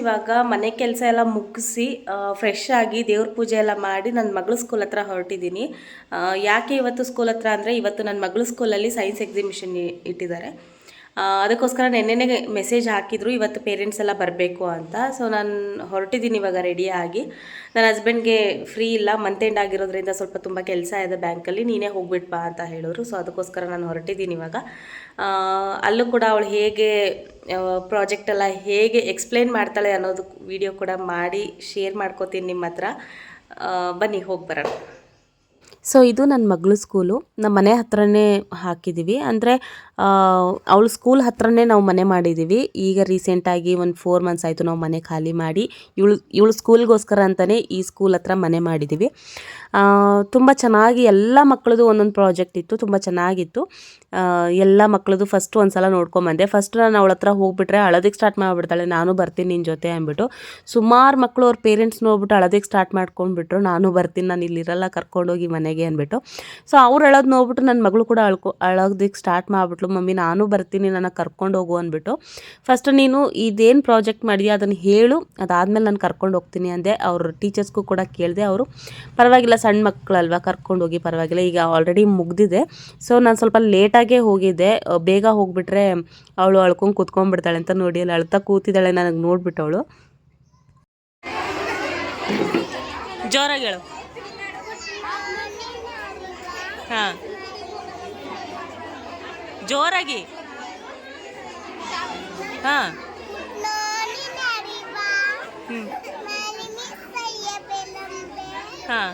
ಇವಾಗ ಮನೆ ಕೆಲಸ ಎಲ್ಲ ಮುಗಿಸಿ ಫ್ರೆಶ್ ಆಗಿ ದೇವ್ರ ಪೂಜೆ ಎಲ್ಲ ಮಾಡಿ ನನ್ನ ಮಗಳ ಸ್ಕೂಲ್ ಹತ್ರ ಹೊರಟಿದ್ದೀನಿ ಯಾಕೆ ಇವತ್ತು ಸ್ಕೂಲ್ ಹತ್ರ ಅಂದರೆ ಇವತ್ತು ನನ್ನ ಮಗಳ ಸ್ಕೂಲಲ್ಲಿ ಸೈನ್ಸ್ ಎಕ್ಸಿಬಿಷನ್ ಇಟ್ಟಿದ್ದಾರೆ. ಅದಕ್ಕೋಸ್ಕರ ನೆನ್ನೆನೇ ಮೆಸೇಜ್ ಹಾಕಿದ್ರು, ಇವತ್ತು ಪೇರೆಂಟ್ಸ್ ಎಲ್ಲ ಬರಬೇಕು ಅಂತ. ಸೊ ನಾನು ಹೊರಟಿದ್ದೀನಿ ಇವಾಗ ರೆಡಿಯಾಗಿ ನನ್ನ ಹಸ್ಬೆಂಡ್ಗೆ ಫ್ರೀ ಇಲ್ಲ ಮಂತ್ ಎಂಡ್ ಆಗಿರೋದ್ರಿಂದ ಸ್ವಲ್ಪ ತುಂಬ ಕೆಲಸ ಇದೆ ಬ್ಯಾಂಕಲ್ಲಿ ನೀನೇ ಹೋಗ್ಬಿಟ್ಟು ಬಾ ಅಂತ ಹೇಳಿದ್ರು ಸೊ ಅದಕ್ಕೋಸ್ಕರ ನಾನು ಹೊರಟಿದ್ದೀನಿ ಇವಾಗ. ಅಲ್ಲೂ ಕೂಡ ಅವಳು ಹೇಗೆ ಪ್ರಾಜೆಕ್ಟ್ ಎಲ್ಲ ಹೇಗೆ ಎಕ್ಸ್ಪ್ಲೈನ್ ಮಾಡ್ತಾಳೆ ಅನ್ನೋದು ವಿಡಿಯೋ ಕೂಡ ಮಾಡಿ ಶೇರ್ ಮಾಡ್ಕೋತೀನಿ ನಿಮ್ಮ ಹತ್ರ. ಬನ್ನಿ, ಹೋಗಿ ಬರೋಣ. ಸೊ ಇದು ನನ್ನ ಮಗಳು ಸ್ಕೂಲು ನಮ್ಮ ಮನೆ ಹತ್ರನೇ ಹಾಕಿದ್ದೀವಿ ಅಂದರೆ ಅವಳು ಸ್ಕೂಲ್ ಹತ್ರನೇ ನಾವು ಮನೆ ಮಾಡಿದ್ದೀವಿ ಈಗ ರೀಸೆಂಟಾಗಿ ಒಂದು ಫೋರ್ ಮಂತ್ಸ್ ಆಯಿತು ನಾವು ಮನೆ ಖಾಲಿ ಮಾಡಿ. ಇವಳು ಇವಳು ಸ್ಕೂಲ್ಗೋಸ್ಕರ ಅಂತಲೇ ಈ ಸ್ಕೂಲ್ ಹತ್ರ ಮನೆ ಮಾಡಿದ್ದೀವಿ ತುಂಬ ಚೆನ್ನಾಗಿ ಎಲ್ಲ ಮಕ್ಕಳದು ಒಂದೊಂದು ಪ್ರಾಜೆಕ್ಟ್ ಇತ್ತು, ತುಂಬ ಚೆನ್ನಾಗಿತ್ತು. ಎಲ್ಲ ಮಕ್ಕಳದು ಫಸ್ಟ್ ಒಂದು ಸಲ ನೋಡ್ಕೊಂಬಂದೆ ಫಸ್ಟ್ ನಾನು ಅವಳ ಹತ್ರ ಹೋಗ್ಬಿಟ್ರೆ ಅಳೋದಕ್ಕೆ ಸ್ಟಾರ್ಟ್ ಮಾಡಿಬಿಡ್ತಾಳೆ, ನಾನು ಬರ್ತೀನಿ ನಿನ್ನ ಜೊತೆ ಅಂದ್ಬಿಟ್ಟು. ಸುಮಾರು ಮಕ್ಕಳು ಅವ್ರ ಪೇರೆಂಟ್ಸ್ ನೋಡ್ಬಿಟ್ಟು ಅಳೋದಕ್ಕೆ ಸ್ಟಾರ್ಟ್ ಮಾಡ್ಕೊಂಡ್ಬಿಟ್ರು, ನಾನು ಬರ್ತೀನಿ, ನಾನು ಇಲ್ಲಿರಲ್ಲ ಕರ್ಕೊಂಡೋಗಿ ಮನೆಗೆ ಅಂದ್ಬಿಟ್ಟು. ಸೊ ಅವ್ರು ಅಳೋದು ನೋಡ್ಬಿಟ್ಟು ನನ್ನ ಮಗಳು ಕೂಡ ಅಳ್ಕೊ ಅಳೋದಕ್ಕೆ ಸ್ಟಾರ್ಟ್ ಮಾಡಿಬಿಟ್ಲು. ಮಮ್ಮಿ, ನಾನು ಬರ್ತೀನಿ, ನನ್ನ ಕರ್ಕೊಂಡು ಹೋಗು ಅಂದ್ಬಿಟ್ಟು. ಫಸ್ಟ್ ನೀನು ಇದೇನು ಪ್ರಾಜೆಕ್ಟ್ ಮಾಡಿದ್ಯಾ ಅದನ್ನು ಹೇಳು. ಅದಾದಮೇಲೆ ನಾನು ಕರ್ಕೊಂಡು ಹೋಗ್ತೀನಿ ಅಂದೆ. ಅವ್ರ ಟೀಚರ್ಸ್ಗೂ ಕೂಡ ಕೇಳಿದೆ. ಅವರು, ಪರವಾಗಿಲ್ಲ ಸಣ್ಣ ಮಕ್ಕಳಲ್ವ ಕರ್ಕೊಂಡು ಹೋಗಿ, ಪರವಾಗಿಲ್ಲ, ಈಗ ಆಲ್ರೆಡಿ ಮುಗ್ದಿದೆ. ಸೊ ನಾನು ಸ್ವಲ್ಪ ಲೇಟಾಗೇ ಹೋಗಿದ್ದೆ. ಬೇಗ ಹೋಗಿಬಿಟ್ರೆ ಅವಳು ಅಳ್ಕೊಂಡು ಕೂತ್ಕೊಂಡ್ಬಿಡ್ತಾಳೆ ಅಂತ ನೋಡಿ, ಅಲ್ಲಿ ಅಳ್ತಾ ಕೂತಿದ್ದಾಳೆ ನನಗೆ ನೋಡ್ಬಿಟ್ಟು ಅವಳು. ಜೋರಾಗಿ ಹೇಳು. ಹಾಂ. ಜೋರಾಗಿ. ಹಾಂ. ಹ್ಞೂ ಹಾಂ.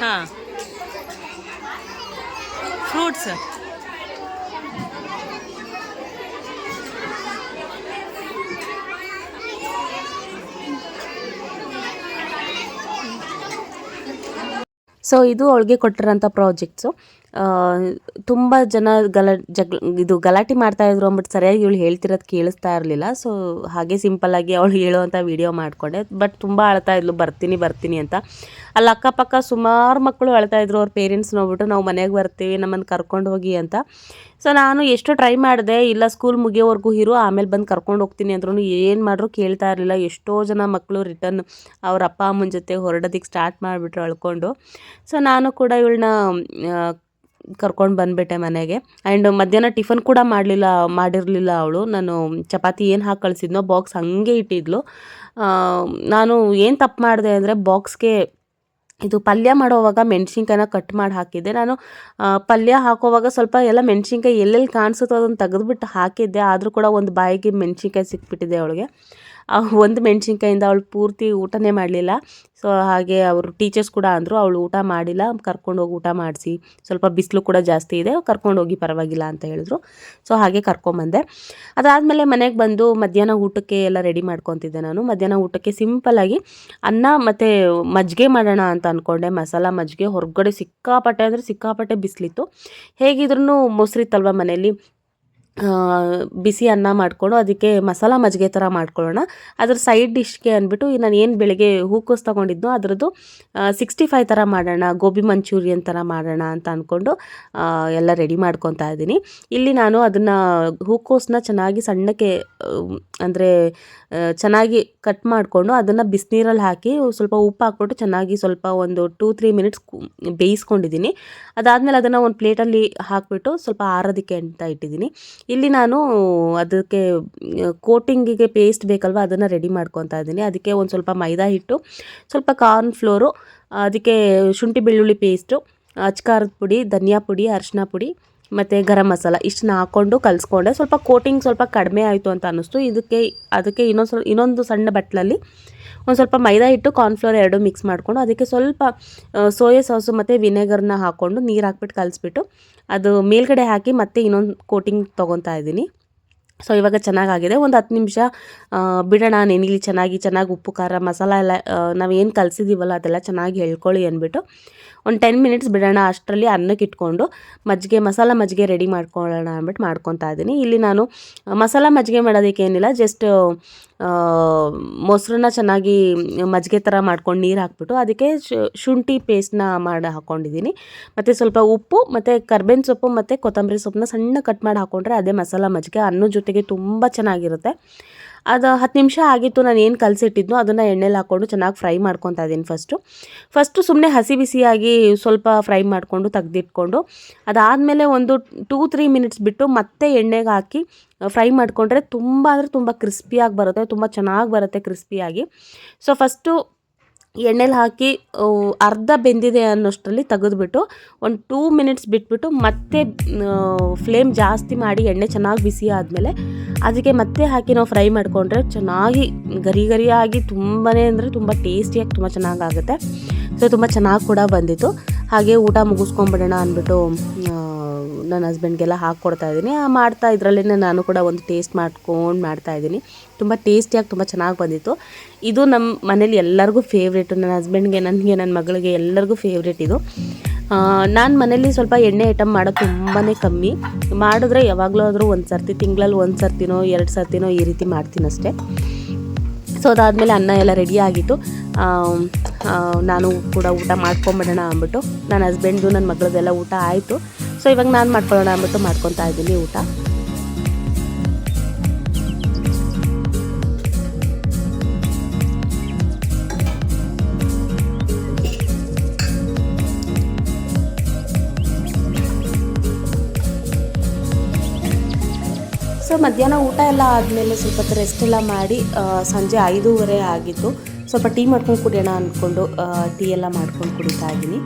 ಹಾಂ. ಫ್ರೂಟ್ಸ್. ಸೊ ಇದು ಅವಳಿಗೆ ಕೊಟ್ಟಿರೋಂಥ ಪ್ರಾಜೆಕ್ಟ್ಸು ತುಂಬ ಜನ ಗಲ, ಜಗ್, ಇದು ಗಲಾಟೆ ಮಾಡ್ತಾ ಇದ್ರು ಅಂದ್ಬಿಟ್ಟು ಸರಿಯಾಗಿ ಇವಳು ಹೇಳ್ತಿರೋದು ಕೇಳಿಸ್ತಾ ಇರಲಿಲ್ಲ. ಸೊ ಹಾಗೆ ಸಿಂಪಲ್ಲಾಗಿ ಅವಳು ಹೇಳುವಂಥ ವಿಡಿಯೋ ಮಾಡಿಕೊಂಡೆ. ಬಟ್ ತುಂಬ ಅಳ್ತಾ ಇದ್ಲು, ಬರ್ತೀನಿ ಬರ್ತೀನಿ ಅಂತ. ಅಲ್ಲಿ ಅಕ್ಕಪಕ್ಕ ಸುಮಾರು ಮಕ್ಕಳು ಅಳ್ತಾ ಇದ್ರು. ಅವ್ರ ಪೇರೆಂಟ್ಸ್ ನೋಡ್ಬಿಟ್ಟು ನಾವು ಮನೆಗೆ ಬರ್ತೀವಿ ನಮ್ಮನ್ನು ಕರ್ಕೊಂಡು ಹೋಗಿ ಅಂತ. ಸೊ ನಾನು ಎಷ್ಟು ಟ್ರೈ ಮಾಡಿದೆ. ಇಲ್ಲ ಸ್ಕೂಲ್ ಮುಗಿಯೋವರೆಗೂ ಇರು, ಆಮೇಲೆ ಬಂದು ಕರ್ಕೊಂಡು ಹೋಗ್ತೀನಿ ಅಂದ್ರೂ ಏನು ಮಾಡ್ರು ಕೇಳ್ತಾ ಇರಲಿಲ್ಲ. ಎಷ್ಟೋ ಜನ ಮಕ್ಕಳು ರಿಟರ್ನ್ ಅವ್ರ ಅಪ್ಪ ಅಮ್ಮನ ಜೊತೆ ಹೊರಡೋದಕ್ಕೆ ಸ್ಟಾರ್ಟ್ ಮಾಡಿಬಿಟ್ರು ಅಳ್ಕೊಂಡು. ಸೊ ನಾನು ಕೂಡ ಇವಳನ್ನ ಕರ್ಕೊಂಡು ಬಂದ್ಬಿಟ್ಟೆ ಮನೆಗೆ. ಆ್ಯಂಡ್ ಮಧ್ಯಾಹ್ನ ಟಿಫನ್ ಕೂಡ ಮಾಡಲಿಲ್ಲ, ಮಾಡಿರಲಿಲ್ಲ ಅವಳು. ನಾನು ಚಪಾತಿ ಏನು ಹಾಕಿ ಕಳಿಸಿದ್ನೋ ಬಾಕ್ಸ್ ಹಾಗೆ ಇಟ್ಟಿದ್ಲು. ನಾನು ಏನು ತಪ್ಪು ಮಾಡಿದೆ ಅಂದರೆ ಬಾಕ್ಸ್ಗೆ ಇದು ಪಲ್ಯ ಮಾಡೋವಾಗ ಮೆಣಸಿನ್ಕಾಯಿನ ಕಟ್ ಮಾಡಿ ಹಾಕಿದ್ದೆ. ನಾನು ಪಲ್ಯ ಹಾಕೋವಾಗ ಸ್ವಲ್ಪ ಎಲ್ಲ ಮೆಣಸಿನ್ಕಾಯಿ ಎಲ್ಲೆಲ್ಲಿ ಕಾಣಿಸುತ್ತೋ ಅದನ್ನು ತೆಗೆದುಬಿಟ್ಟು ಹಾಕಿದ್ದೆ. ಆದರೂ ಕೂಡ ಒಂದು ಬಾಯಿಗೆ ಮೆಣಸಿನ್ಕಾಯಿ ಸಿಕ್ಬಿಟ್ಟಿದೆ ಅವಳಿಗೆ. ಆ ಒಂದು ಮೆಣಸಿನ್ಕಾಯಿಂದ ಅವಳು ಪೂರ್ತಿ ಊಟನೇ ಮಾಡಲಿಲ್ಲ. ಸೊ ಹಾಗೆ ಅವರು ಟೀಚರ್ಸ್ ಕೂಡ ಅಂದರು, ಅವಳು ಊಟ ಮಾಡಿಲ್ಲ ಕರ್ಕೊಂಡೋಗಿ ಊಟ ಮಾಡಿಸಿ. ಸ್ವಲ್ಪ ಬಿಸಿಲು ಕೂಡ ಜಾಸ್ತಿ ಇದೆ ಕರ್ಕೊಂಡೋಗಿ ಪರವಾಗಿಲ್ಲ, ಅಂತ ಹೇಳಿದ್ರು. ಸೊ ಹಾಗೆ ಕರ್ಕೊಂಬಂದೆ ಅದಾದಮೇಲೆ ಮನೆಗೆ ಬಂದು ಮಧ್ಯಾಹ್ನ ಊಟಕ್ಕೆ ಎಲ್ಲ ರೆಡಿ ಮಾಡ್ಕೊತಿದ್ದೆ ನಾನು. ಮಧ್ಯಾಹ್ನ ಊಟಕ್ಕೆ ಸಿಂಪಲ್ಲಾಗಿ ಅನ್ನ ಮತ್ತು ಮಜ್ಜಿಗೆ ಮಾಡೋಣ ಅಂತ ಅಂದ್ಕೊಂಡೆ ಮಸಾಲ ಮಜ್ಜಿಗೆ ಹೊರಗಡೆ ಸಿಕ್ಕಾಪಟ್ಟೆ, ಅಂದರೆ ಸಿಕ್ಕಾಪಟ್ಟೆ ಬಿಸಿಲಿತ್ತು. ಹೇಗಿದ್ರೂ ಮೊಸರಿತ್ತಲ್ವ ಮನೆಯಲ್ಲಿ? ಬಿಸಿ ಅನ್ನ ಮಾಡಿಕೊಂಡು ಅದಕ್ಕೆ ಮಸಾಲ ಮಜ್ಜಿಗೆ ಥರ ಮಾಡ್ಕೊಳ್ಳೋಣ. ಅದ್ರ ಸೈಡ್ ಡಿಶ್ಗೆ ಅಂದ್ಬಿಟ್ಟು ನಾನು ಏನು ಬೆಳಗ್ಗೆ ಹೂಕೋಸ್ ತೊಗೊಂಡಿದ್ನೋ ಅದರದ್ದು ಸಿಕ್ಸ್ಟಿ ಫೈವ್ ಥರ ಮಾಡೋಣ, ಗೋಬಿ ಮಂಚೂರಿಯನ್ ಥರ ಮಾಡೋಣ ಅಂತ ಅಂದ್ಕೊಂಡು ಎಲ್ಲ ರೆಡಿ ಮಾಡ್ಕೊತಾ ಇದ್ದೀನಿ. ಇಲ್ಲಿ ನಾನು ಅದನ್ನು ಹೂಕೋಸನ್ನ ಚೆನ್ನಾಗಿ ಸಣ್ಣಕ್ಕೆ ಅಂದರೆ ಚೆನ್ನಾಗಿ ಕಟ್ ಮಾಡಿಕೊಂಡು ಅದನ್ನು ಬಿಸಿನೀರಲ್ಲಿ ಹಾಕಿ ಸ್ವಲ್ಪ ಉಪ್ಪು ಹಾಕ್ಬಿಟ್ಟು ಚೆನ್ನಾಗಿ ಸ್ವಲ್ಪ ಒಂದು ಟೂ ತ್ರೀ ಮಿನಿಟ್ಸ್ ಬೇಯಿಸ್ಕೊಂಡಿದ್ದೀನಿ. ಅದಾದಮೇಲೆ ಅದನ್ನು ಒಂದು ಪ್ಲೇಟಲ್ಲಿ ಹಾಕಿಬಿಟ್ಟು ಸ್ವಲ್ಪ ಆರೋದಕ್ಕೆ ಅಂತ ಇಟ್ಟಿದ್ದೀನಿ. ಇಲ್ಲಿ ನಾನು ಅದಕ್ಕೆ ಕೋಟಿಂಗಿಗೆ ಪೇಸ್ಟ್ ಬೇಕಲ್ವ, ಅದನ್ನು ರೆಡಿ ಮಾಡ್ಕೊತಾ ಇದ್ದೀನಿ. ಅದಕ್ಕೆ ಒಂದು ಸ್ವಲ್ಪ ಮೈದಾ ಹಿಟ್ಟು, ಸ್ವಲ್ಪ ಕಾರ್ನ್ ಫ್ಲೋರು ಅದಕ್ಕೆ ಶುಂಠಿ ಬೆಳ್ಳುಳ್ಳಿ ಪೇಸ್ಟು ಅಚ್ಕಾರದ ಪುಡಿ, ಧನಿಯಾ ಪುಡಿ, ಅರಿಶಿನ ಪುಡಿ, ಮತ್ತು ಗರಂ ಮಸಾಲ ಇಷ್ಟನ್ನ ಹಾಕ್ಕೊಂಡು ಕಲಿಸ್ಕೊಂಡೆ. ಸ್ವಲ್ಪ ಕೋಟಿಂಗ್ ಸ್ವಲ್ಪ ಕಡಿಮೆ ಆಯಿತು ಅಂತ ಅನ್ನಿಸ್ತು. ಇದಕ್ಕೆ, ಅದಕ್ಕೆ ಇನ್ನೊಂದು ಸ್ವಲ್ಪ, ಇನ್ನೊಂದು ಸಣ್ಣ ಬಟ್ಲಲ್ಲಿ ಒಂದು ಸ್ವಲ್ಪ ಮೈದಾ ಹಿಟ್ಟು ಕಾರ್ನ್ಫ್ಲೋರ್ ಎರಡು ಮಿಕ್ಸ್ ಮಾಡಿಕೊಂಡು ಅದಕ್ಕೆ ಸ್ವಲ್ಪ ಸೋಯಾ ಸಾಸು ಮತ್ತು ವಿನೆಗರ್ನ ಹಾಕ್ಕೊಂಡು ನೀರು ಹಾಕ್ಬಿಟ್ಟು ಕಲಿಸ್ಬಿಟ್ಟು ಅದು ಮೇಲ್ಗಡೆ ಹಾಕಿ ಮತ್ತೆ ಇನ್ನೊಂದು ಕೋಟಿಂಗ್ ತೊಗೊತಾ ಇದ್ದೀನಿ. ಸೊ ಇವಾಗ ಚೆನ್ನಾಗಾಗಿದೆ. ಒಂದು ಹತ್ತು ನಿಮಿಷ ಬಿಡೋಣ, ನೆನಿಲಿ ಚೆನ್ನಾಗಿ ಚೆನ್ನಾಗಿ ಉಪ್ಪು, ಖಾರ, ಮಸಾಲ ಎಲ್ಲ ನಾವು ಏನು ಕಲಸಿದ್ದೀವಲ್ಲ ಅದೆಲ್ಲ ಚೆನ್ನಾಗಿ ಹೇಳ್ಕೊಳ್ಳಿ ಅಂದ್ಬಿಟ್ಟು. ಒಂದು ಟೆನ್ ಮಿನಿಟ್ಸ್ ಬಿಡೋಣ ಅಷ್ಟರಲ್ಲಿ ಅನ್ನಕ್ಕೆ ಇಟ್ಕೊಂಡು ಮಜ್ಜಿಗೆ, ಮಸಾಲ ಮಜ್ಜಿಗೆ ರೆಡಿ ಮಾಡ್ಕೊಳ್ಳೋಣ ಅಂದ್ಬಿಟ್ಟು ಮಾಡ್ಕೊತಾ ಇದ್ದೀನಿ. ಇಲ್ಲಿ ನಾನು ಮಸಾಲ ಮಜ್ಜಿಗೆ ಮಾಡೋದಕ್ಕೇನಿಲ್ಲ ಜಸ್ಟ್ ಮೊಸರನ್ನ ಚೆನ್ನಾಗಿ ಮಜ್ಜಿಗೆ ಥರ ಮಾಡ್ಕೊಂಡು ನೀರು ಹಾಕ್ಬಿಟ್ಟು ಅದಕ್ಕೆ ಶುಂಠಿ ಪೇಸ್ಟ್ನ ಮಾಡಿ ಹಾಕ್ಕೊಂಡಿದ್ದೀನಿ ಮತ್ತು ಸ್ವಲ್ಪ ಉಪ್ಪು, ಮತ್ತು ಕರ್ಬೇವಿನ ಸೊಪ್ಪು, ಮತ್ತು ಕೊತ್ತಂಬರಿ ಸೊಪ್ಪನ್ನ ಸಣ್ಣ ಕಟ್ ಮಾಡಿ ಹಾಕ್ಕೊಂಡ್ರೆ ಅದೇ ಮಸಾಲ ಮಜ್ಜಿಗೆ ಅನ್ನದ ಜೊತೆಗೆ ತುಂಬ ಚೆನ್ನಾಗಿರುತ್ತೆ. ಅದು ಹತ್ತು ನಿಮಿಷ ಆಗಿತ್ತು ನಾನು ಏನು ಕಲಸಿಟ್ಟಿದ್ನೋ ಅದನ್ನು ಎಣ್ಣೆಲಿ ಹಾಕ್ಕೊಂಡು ಚೆನ್ನಾಗಿ ಫ್ರೈ ಮಾಡ್ಕೊತಾ ಇದ್ದೀನಿ ಫಸ್ಟು. ಫಸ್ಟು ಸುಮ್ಮನೆ ಹಸಿ ಬಿಸಿಯಾಗಿ ಸ್ವಲ್ಪ ಫ್ರೈ ಮಾಡಿಕೊಂಡು ತೆಗೆದಿಟ್ಕೊಂಡು, ಅದಾದಮೇಲೆ ಒಂದು ಟೂ ತ್ರೀ ಮಿನಿಟ್ಸ್ ಬಿಟ್ಟು ಮತ್ತೆ ಎಣ್ಣೆಗೆ ಹಾಕಿ ಫ್ರೈ ಮಾಡಿಕೊಂಡ್ರೆ ತುಂಬ ಅಂದರೆ ತುಂಬ ಕ್ರಿಸ್ಪಿಯಾಗಿ ಬರುತ್ತೆ, ತುಂಬ ಚೆನ್ನಾಗಿ ಬರುತ್ತೆ ಕ್ರಿಸ್ಪಿಯಾಗಿ. ಸೊ ಫಸ್ಟು ಎಣ್ಣೆಲಿ ಹಾಕಿ ಅರ್ಧ ಬೆಂದಿದೆ ಅನ್ನೋಷ್ಟರಲ್ಲಿ ತೆಗೆದುಬಿಟ್ಟು ಒಂದು ಟೂ ಮಿನಿಟ್ಸ್ ಬಿಟ್ಬಿಟ್ಟು ಮತ್ತೆ ಫ್ಲೇಮ್ ಜಾಸ್ತಿ ಮಾಡಿ ಎಣ್ಣೆ ಚೆನ್ನಾಗಿ ಬಿಸಿ ಆದಮೇಲೆ ಅದಕ್ಕೆ ಮತ್ತೆ ಹಾಕಿ ನಾವು ಫ್ರೈ ಮಾಡಿಕೊಂಡ್ರೆ ಚೆನ್ನಾಗಿ ಗರಿ ಗರಿಯಾಗಿ ತುಂಬಾ ಅಂದರೆ ತುಂಬ ಟೇಸ್ಟಿಯಾಗಿ ತುಂಬ ಚೆನ್ನಾಗಾಗುತ್ತೆ. ಸೊ ತುಂಬ ಚೆನ್ನಾಗಿ ಕೂಡ ಬಂದಿತ್ತು. ಹಾಗೆ ಊಟ ಮುಗಿಸ್ಕೊಂಬಿಡೋಣ ಅಂದ್ಬಿಟ್ಟು ನನ್ನ ಹಸ್ಬೆಂಡ್ಗೆಲ್ಲ ಹಾಕ್ಕೊಡ್ತಾ ಇದ್ದೀನಿ. ಮಾಡ್ತಾ ಇದರಲ್ಲೇ ನಾನು ಕೂಡ ಒಂದು ಟೇಸ್ಟ್ ಮಾಡ್ಕೊಂಡು ಮಾಡ್ತಾ ಇದ್ದೀನಿ. ತುಂಬ ಟೇಸ್ಟಿಯಾಗಿ ತುಂಬ ಚೆನ್ನಾಗಿ ಬಂದಿತ್ತು. ಇದು ನಮ್ಮ ಮನೇಲಿ ಎಲ್ಲರಿಗೂ ಫೇವ್ರೇಟು ನನ್ನ ಹಸ್ಬೆಂಡ್ಗೆ ನನಗೆ ನನ್ನ ಮಗಳಿಗೆ ಎಲ್ಲರಿಗೂ ಫೇವ್ರೇಟ್ ಇದು. ನಾನು ಮನೇಲಿ ಸ್ವಲ್ಪ ಎಣ್ಣೆ ಐಟಮ್ ಮಾಡೋದು ತುಂಬಾ ಕಮ್ಮಿ. ಮಾಡಿದ್ರೆ ಯಾವಾಗಲೂ ಆದರೂ ಒಂದು ಸರ್ತಿ, ತಿಂಗಳಲ್ಲಿ ಒಂದು ಸರ್ತಿನೋ, ಎರಡು ಸರ್ತಿನೋ ಈ ರೀತಿ ಮಾಡ್ತೀನಿ ಅಷ್ಟೇ. ಸೊ ಅದಾದಮೇಲೆ ಅನ್ನ ಎಲ್ಲ ರೆಡಿ ಆಗಿತ್ತು. ನಾನು ಕೂಡ ಊಟ ಮಾಡ್ಕೊಂಬಿಡೋಣ ಅಂದ್ಬಿಟ್ಟು, ನನ್ನ ಹಸ್ಬೆಂಡು ನನ್ನ ಮಗಳದೆಲ್ಲ ಊಟ ಆಯಿತು. ಸೊ ಇವಾಗ ನಾನು ಮಾಡ್ಕೊಳ್ಳೋಣ ಅಂದ್ಬಿಟ್ಟು ಮಾಡ್ಕೊತಾ ಇದ್ದೀನಿ ಊಟ. ಸೊ ಮಧ್ಯಾಹ್ನ ಊಟ ಎಲ್ಲ ಆದಮೇಲೆ ಸ್ವಲ್ಪ ಹೊತ್ತು ರೆಸ್ಟ್ ಎಲ್ಲ ಮಾಡಿ ಸಂಜೆ ಐದೂವರೆ ಆಗಿತ್ತು ಸ್ವಲ್ಪ ಟೀ ಮಾಡ್ಕೊಂಡು ಕುಡಿಯೋಣ ಅಂದ್ಕೊಂಡು ಟೀ ಎಲ್ಲ ಮಾಡ್ಕೊಂಡು ಕುಡಿತಾ ಇದ್ದೀನಿ.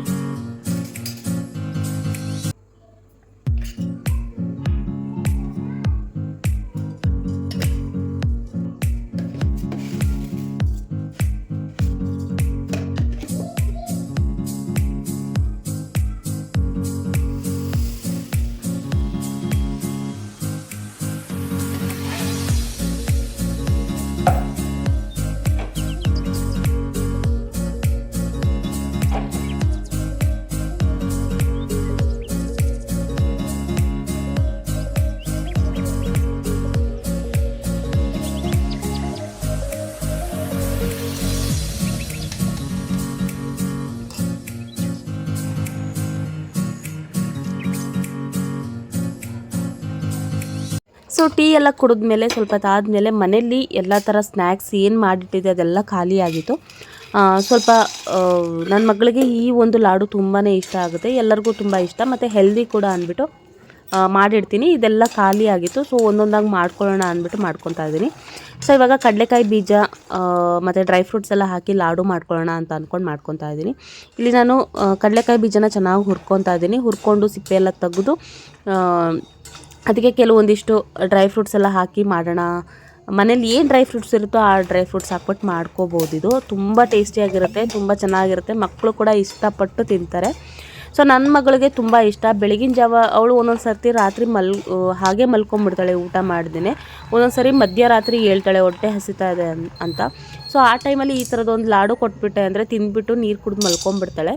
ಸೊ ಟೀ ಎಲ್ಲ ಕುಡಿದ್ಮೇಲೆ ಸ್ವಲ್ಪ ತಾದ ಮೇಲೆ ಮನೆಯಲ್ಲಿ ಎಲ್ಲ ಥರ ಸ್ನ್ಯಾಕ್ಸ್ ಏನು ಮಾಡಿಟ್ಟಿದೆ ಅದೆಲ್ಲ ಖಾಲಿಯಾಗಿತ್ತು ಸ್ವಲ್ಪ ನನ್ನ ಮಗಳಿಗೆ ಈ ಒಂದು ಲಾಡು ತುಂಬಾ ಇಷ್ಟ ಆಗುತ್ತೆ. ಎಲ್ಲರಿಗೂ ತುಂಬ ಇಷ್ಟ. ಮತ್ತು ಹೆಲ್ದಿ ಕೂಡ ಅಂದ್ಬಿಟ್ಟು ಮಾಡಿಡ್ತೀನಿ. ಇದೆಲ್ಲ ಖಾಲಿ ಆಗಿತ್ತು. ಸೊ ಒಂದೊಂದಾಗಿ ಮಾಡ್ಕೊಳ್ಳೋಣ ಅಂದ್ಬಿಟ್ಟು ಮಾಡ್ಕೊತಾ ಇದ್ದೀನಿ. ಸೊ ಇವಾಗ ಕಡಲೆಕಾಯಿ ಬೀಜ ಮತ್ತು ಡ್ರೈ ಫ್ರೂಟ್ಸ್ ಎಲ್ಲ ಹಾಕಿ ಲಾಡು ಮಾಡ್ಕೊಳ್ಳೋಣ ಅಂತ ಅಂದ್ಕೊಂಡು ಮಾಡ್ಕೊತಾ ಇದ್ದೀನಿ. ಇಲ್ಲಿ ನಾನು ಕಡಲೆಕಾಯಿ ಬೀಜನ ಚೆನ್ನಾಗಿ ಹುರ್ಕೊತಾ ಇದ್ದೀನಿ. ಹುರ್ಕೊಂಡು ಸಿಪ್ಪೆ ಎಲ್ಲ ತೆಗೆದು ಅದಕ್ಕೆ ಕೆಲವೊಂದಿಷ್ಟು ಡ್ರೈ ಫ್ರೂಟ್ಸ್ ಎಲ್ಲ ಹಾಕಿ ಮಾಡೋಣ. ಮನೇಲಿ ಏನು ಡ್ರೈ ಫ್ರೂಟ್ಸ್ ಇರುತ್ತೋ ಆ ಡ್ರೈ ಫ್ರೂಟ್ಸ್ ಹಾಕ್ಬಿಟ್ಟು ಮಾಡ್ಕೋಬೋದು. ಇದು ತುಂಬ ಟೇಸ್ಟಿಯಾಗಿರುತ್ತೆ ತುಂಬ ಚೆನ್ನಾಗಿರುತ್ತೆ. ಮಕ್ಕಳು ಕೂಡ ಇಷ್ಟಪಟ್ಟು ತಿಂತಾರೆ. ಸೊ ನನ್ನ ಮಗಳಿಗೆ ತುಂಬ ಇಷ್ಟ. ಬೆಳಗಿನ ಜಾವ ಅವಳು ಒಂದೊಂದು ಸರ್ತಿ ರಾತ್ರಿ ಮಲ್ ಹಾಗೆ ಮಲ್ಕೊಂಬಿಡ್ತಾಳೆ ಊಟ ಮಾಡ್ದೇ ಒಂದೊಂದು ಸರಿ ಮಧ್ಯರಾತ್ರಿ ಹೇಳ್ತಾಳೆ ಹೊಟ್ಟೆ ಹಸಿತಾ ಇದೆ ಅಂತ. ಸೊ ಆ ಟೈಮಲ್ಲಿ ಈ ಥರದೊಂದು ಲಾಡು ಕೊಟ್ಬಿಟ್ಟೆ ಅಂದರೆ ತಿಂದ್ಬಿಟ್ಟು ನೀರು ಕುಡಿದು ಮಲ್ಕೊಂಬಿಡ್ತಾಳೆ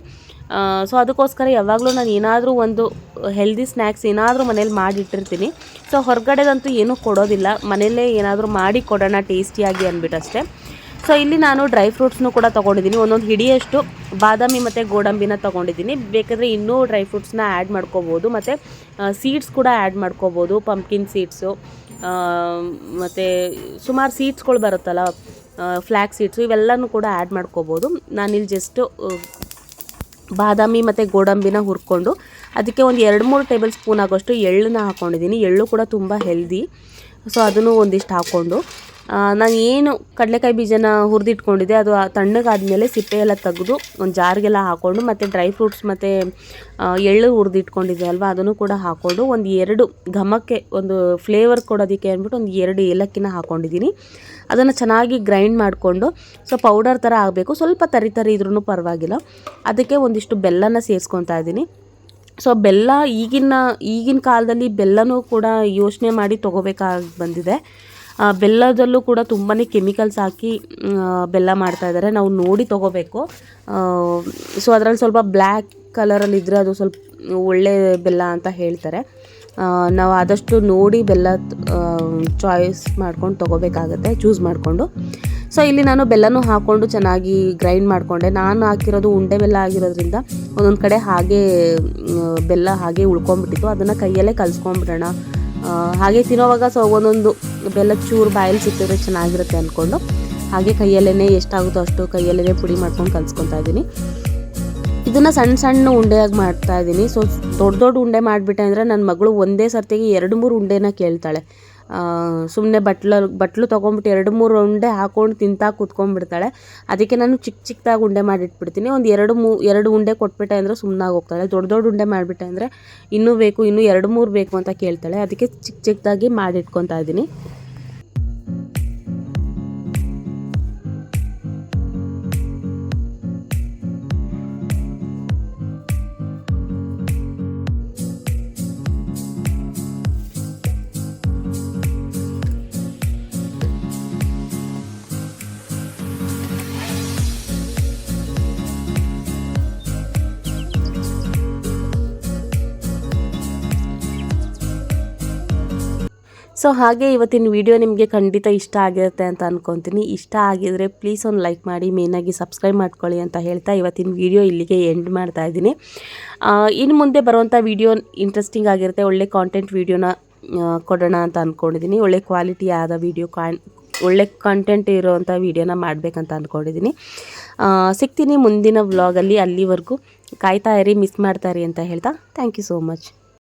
ಸೊ ಅದಕ್ಕೋಸ್ಕರ ಯಾವಾಗಲೂ ನಾನು ಏನಾದರೂ ಒಂದು ಹೆಲ್ದಿ ಸ್ನ್ಯಾಕ್ಸ್ ಏನಾದರೂ ಮನೇಲಿ ಮಾಡಿಟ್ಟಿರ್ತೀನಿ. ಸೊ ಹೊರಗಡೆದಂತೂ ಏನೂ ಕೊಡೋದಿಲ್ಲ. ಮನೆಯಲ್ಲೇ ಏನಾದರೂ ಮಾಡಿ ಕೊಡೋಣ ಟೇಸ್ಟಿಯಾಗಿ ಅಂದ್ಬಿಟ್ಟಷ್ಟೇ ಸೊ ಇಲ್ಲಿ ನಾನು ಡ್ರೈ ಫ್ರೂಟ್ಸ್ನು ಕೂಡ ತೊಗೊಂಡಿದ್ದೀನಿ. ಒಂದೊಂದು ಹಿಡಿಯಷ್ಟು ಬಾದಾಮಿ ಮತ್ತು ಗೋಡಂಬಿನ ತೊಗೊಂಡಿದ್ದೀನಿ. ಬೇಕಾದರೆ ಇನ್ನೂ ಡ್ರೈ ಫ್ರೂಟ್ಸ್ನ ಆ್ಯಡ್ ಮಾಡ್ಕೋಬೋದು. ಮತ್ತು ಸೀಡ್ಸ್ ಕೂಡ ಆ್ಯಡ್ ಮಾಡ್ಕೋಬೋದು. ಪಂಪ್ಕಿನ್ ಸೀಡ್ಸು ಮತ್ತು ಸುಮಾರು ಸೀಡ್ಸ್ಗಳು ಬರುತ್ತಲ್ಲ ಫ್ಲ್ಯಾಕ್ ಸೀಡ್ಸು ಇವೆಲ್ಲನೂ ಕೂಡ ಆ್ಯಡ್ ಮಾಡ್ಕೋಬೋದು. ನಾನಿಲ್ಲಿ ಜಸ್ಟು ಬಾದಾಮಿ ಮತ್ತು ಗೋಡಂಬಿನ ಹುರ್ಕೊಂಡು ಅದಕ್ಕೆ ಒಂದು ಎರಡು ಮೂರು ಟೇಬಲ್ ಸ್ಪೂನ್ ಆಗೋಷ್ಟು ಎಳ್ಳನ್ನ ಹಾಕ್ಕೊಂಡಿದ್ದೀನಿ ಎಳ್ಳು ಕೂಡ ತುಂಬ ಹೆಲ್ದಿ ಸೊ ಅದನ್ನು ಒಂದಿಷ್ಟು ಹಾಕ್ಕೊಂಡು ನಾನು ಏನು ಕಡಲೆಕಾಯಿ ಬೀಜನ ಹುರಿದಿಟ್ಕೊಂಡಿದ್ದೆ, ಅದು ತಣ್ಣಗಾದ್ಮೇಲೆ ಸಿಪ್ಪೆ ಎಲ್ಲ ತೆಗೆದು ಒಂದು ಜಾರ್ಗೆಲ್ಲ ಹಾಕ್ಕೊಂಡು ಮತ್ತು ಡ್ರೈ ಫ್ರೂಟ್ಸ್ ಮತ್ತು ಎಳ್ಳು ಹುರಿದಿಟ್ಕೊಂಡಿದ್ದೆ ಅಲ್ವಾ, ಅದನ್ನು ಕೂಡ ಹಾಕ್ಕೊಂಡು ಒಂದು ಎರಡು ಘಮಕ್ಕೆ ಒಂದು ಫ್ಲೇವರ್ ಕೊಡೋದಕ್ಕೆ ಅಂದ್ಬಿಟ್ಟು ಒಂದು ಎರಡು ಏಲಕ್ಕಿನ ಹಾಕ್ಕೊಂಡಿದ್ದೀನಿ ಅದನ್ನು ಚೆನ್ನಾಗಿ ಗ್ರೈಂಡ್ ಮಾಡಿಕೊಂಡು ಸೊ ಪೌಡರ್ ಥರ ಆಗಬೇಕು. ಸ್ವಲ್ಪ ತರಿ ತರಿ ಇದ್ರೂ ಪರವಾಗಿಲ್ಲ. ಅದಕ್ಕೆ ಒಂದಿಷ್ಟು ಬೆಲ್ಲನ ಸೇರಿಸ್ಕೊತಾ ಇದ್ದೀನಿ. ಸೊ ಬೆಲ್ಲ ಈಗಿನ ಈಗಿನ ಕಾಲದಲ್ಲಿ ಬೆಲ್ಲನೂ ಕೂಡ ಯೋಚನೆ ಮಾಡಿ ತೊಗೋಬೇಕಾಗಿ ಬಂದಿದೆ. ಬೆಲ್ಲದಲ್ಲೂ ಕೂಡ ತುಂಬಾ ಕೆಮಿಕಲ್ಸ್ ಹಾಕಿ ಬೆಲ್ಲ ಮಾಡ್ತಾ ಇದ್ದಾರೆ ನಾವು ನೋಡಿ ತೊಗೋಬೇಕು. ಸೊ ಅದರಲ್ಲಿ ಸ್ವಲ್ಪ ಬ್ಲ್ಯಾಕ್ ಕಲರಲ್ಲಿ ಇದ್ದರೆ ಅದು ಸ್ವಲ್ಪ ಒಳ್ಳೆ ಬೆಲ್ಲ ಅಂತ ಹೇಳ್ತಾರೆ. ನಾವು ಆದಷ್ಟು ನೋಡಿ ಬೆಲ್ಲ ಚಾಯ್ಸ್ ಮಾಡ್ಕೊಂಡು ತೊಗೋಬೇಕಾಗತ್ತೆ ಚೂಸ್ ಮಾಡಿಕೊಂಡು. ಸೊ ಇಲ್ಲಿ ನಾನು ಬೆಲ್ಲನೂ ಹಾಕ್ಕೊಂಡು ಚೆನ್ನಾಗಿ ಗ್ರೈಂಡ್ ಮಾಡಿಕೊಂಡೆ. ನಾನು ಹಾಕಿರೋದು ಉಂಡೆ ಬೆಲ್ಲ ಆಗಿರೋದ್ರಿಂದ ಒಂದೊಂದು ಕಡೆ ಹಾಗೆ ಬೆಲ್ಲ ಹಾಗೆ ಉಳ್ಕೊಂಬಿಟ್ಟಿತ್ತು ಅದನ್ನು ಕೈಯಲ್ಲೇ ಕಲಿಸ್ಕೊಂಬಿಡೋಣ ಹಾಗೆ ತಿನ್ನೋವಾಗ ಸೊ ಒಂದೊಂದು ಬೆಲ್ಲದ ಚೂರು ಬಾಯಲ್ಲಿ ಸಿಕ್ಕಿದ್ರೆ ಚೆನ್ನಾಗಿರುತ್ತೆ ಅಂದ್ಕೊಂಡು ಹಾಗೆ ಕೈಯಲ್ಲೇ ಎಷ್ಟಾಗುತ್ತೋ ಅಷ್ಟು ಕೈಯಲ್ಲೇ ಪುಡಿ ಮಾಡ್ಕೊಂಡು ಕಲ್ಸ್ಕೊತಾ ಇದ್ದೀನಿ. ಇದನ್ನು ಸಣ್ಣ ಸಣ್ಣ ಉಂಡೆಯಾಗಿ ಮಾಡ್ತಾ ಇದ್ದೀನಿ. ಸೊ ದೊಡ್ಡ ದೊಡ್ಡ ಉಂಡೆ ಮಾಡಿಬಿಟ್ಟೆ ಅಂದರೆ ನನ್ನ ಮಗಳು ಒಂದೇ ಸರ್ತಿಗೆ ಎರಡು ಮೂರು ಉಂಡೆನ ಕೇಳ್ತಾಳೆ. ಸುಮ್ಮನೆ ಬಟ್ಲ, ಬಟ್ಲು ತೊಗೊಂಬಿಟ್ಟು ಎರಡು ಮೂರು ಉಂಡೆ ಹಾಕೊಂಡು ತಿಂತಾ ಕೂತ್ಕೊಂಡ್ಬಿಡ್ತಾಳೆ. ಅದಕ್ಕೆ ನಾನು ಚಿಕ್ಕ ಚಿಕ್ಕದಾಗಿ ಉಂಡೆ ಮಾಡಿಟ್ಬಿಡ್ತೀನಿ. ಒಂದು ಎರಡು ಮೂ, ಎರಡು ಉಂಡೆ ಕೊಟ್ಬಿಟ್ಟೆ ಅಂದರೆ ಸುಮ್ಮನಾಗಿ ಹೋಗ್ತಾಳೆ. ದೊಡ್ಡ ದೊಡ್ಡ ಉಂಡೆ ಮಾಡಿಬಿಟ್ಟೆ ಅಂದರೆ ಇನ್ನೂ ಬೇಕು, ಇನ್ನೂ ಎರಡು ಮೂರು ಬೇಕು ಅಂತ ಕೇಳ್ತಾಳೆ. ಅದಕ್ಕೆ ಚಿಕ್ಕ ಚಿಕ್ಕದಾಗಿ ಮಾಡಿಟ್ಕೊತಾ ಇದ್ದೀನಿ. ಸೊ ಹಾಗೆ ಇವತ್ತಿನ ವಿಡಿಯೋ ನಿಮಗೆ ಖಂಡಿತ ಇಷ್ಟ ಆಗಿರುತ್ತೆ ಅಂತ ಅನ್ಕೊತೀನಿ. ಇಷ್ಟ ಆಗಿದರೆ ಪ್ಲೀಸ್ ಒಂದು ಲೈಕ್ ಮಾಡಿ ಮೇನಾಗಿ ಸಬ್ಸ್ಕ್ರೈಬ್ ಮಾಡ್ಕೊಳ್ಳಿ ಅಂತ ಹೇಳ್ತಾ ಇವತ್ತಿನ ವಿಡಿಯೋ ಇಲ್ಲಿಗೆ ಎಂಡ್ ಮಾಡ್ತಾ ಇದ್ದೀನಿ. ಇನ್ನು ಮುಂದೆ ಬರುವಂಥ ವಿಡಿಯೋ ಇಂಟ್ರೆಸ್ಟಿಂಗ್ ಆಗಿರುತ್ತೆ, ಒಳ್ಳೆ ಕಾಂಟೆಂಟ್ ವೀಡಿಯೋನ ಕೊಡೋಣ ಅಂತ ಅಂದ್ಕೊಂಡಿದ್ದೀನಿ ಒಳ್ಳೆ ಕ್ವಾಲಿಟಿ ಆದ ವಿಡಿಯೋ ಕಾನ್ ಒಳ್ಳೆ ಕಂಟೆಂಟ್ ಇರೋವಂಥ ವೀಡಿಯೋನ ಮಾಡಬೇಕಂತ ಅಂದ್ಕೊಂಡಿದ್ದೀನಿ ಸಿಗ್ತೀನಿ ಮುಂದಿನ ವ್ಲಾಗಲ್ಲಿ ಅಲ್ಲಿವರೆಗೂ. ಕಾಯ್ತಾ ಇರಿ ಮಿಸ್ ಮಾಡ್ತಾ ಇರಿ ಅಂತ ಹೇಳ್ತಾ. Thank you so much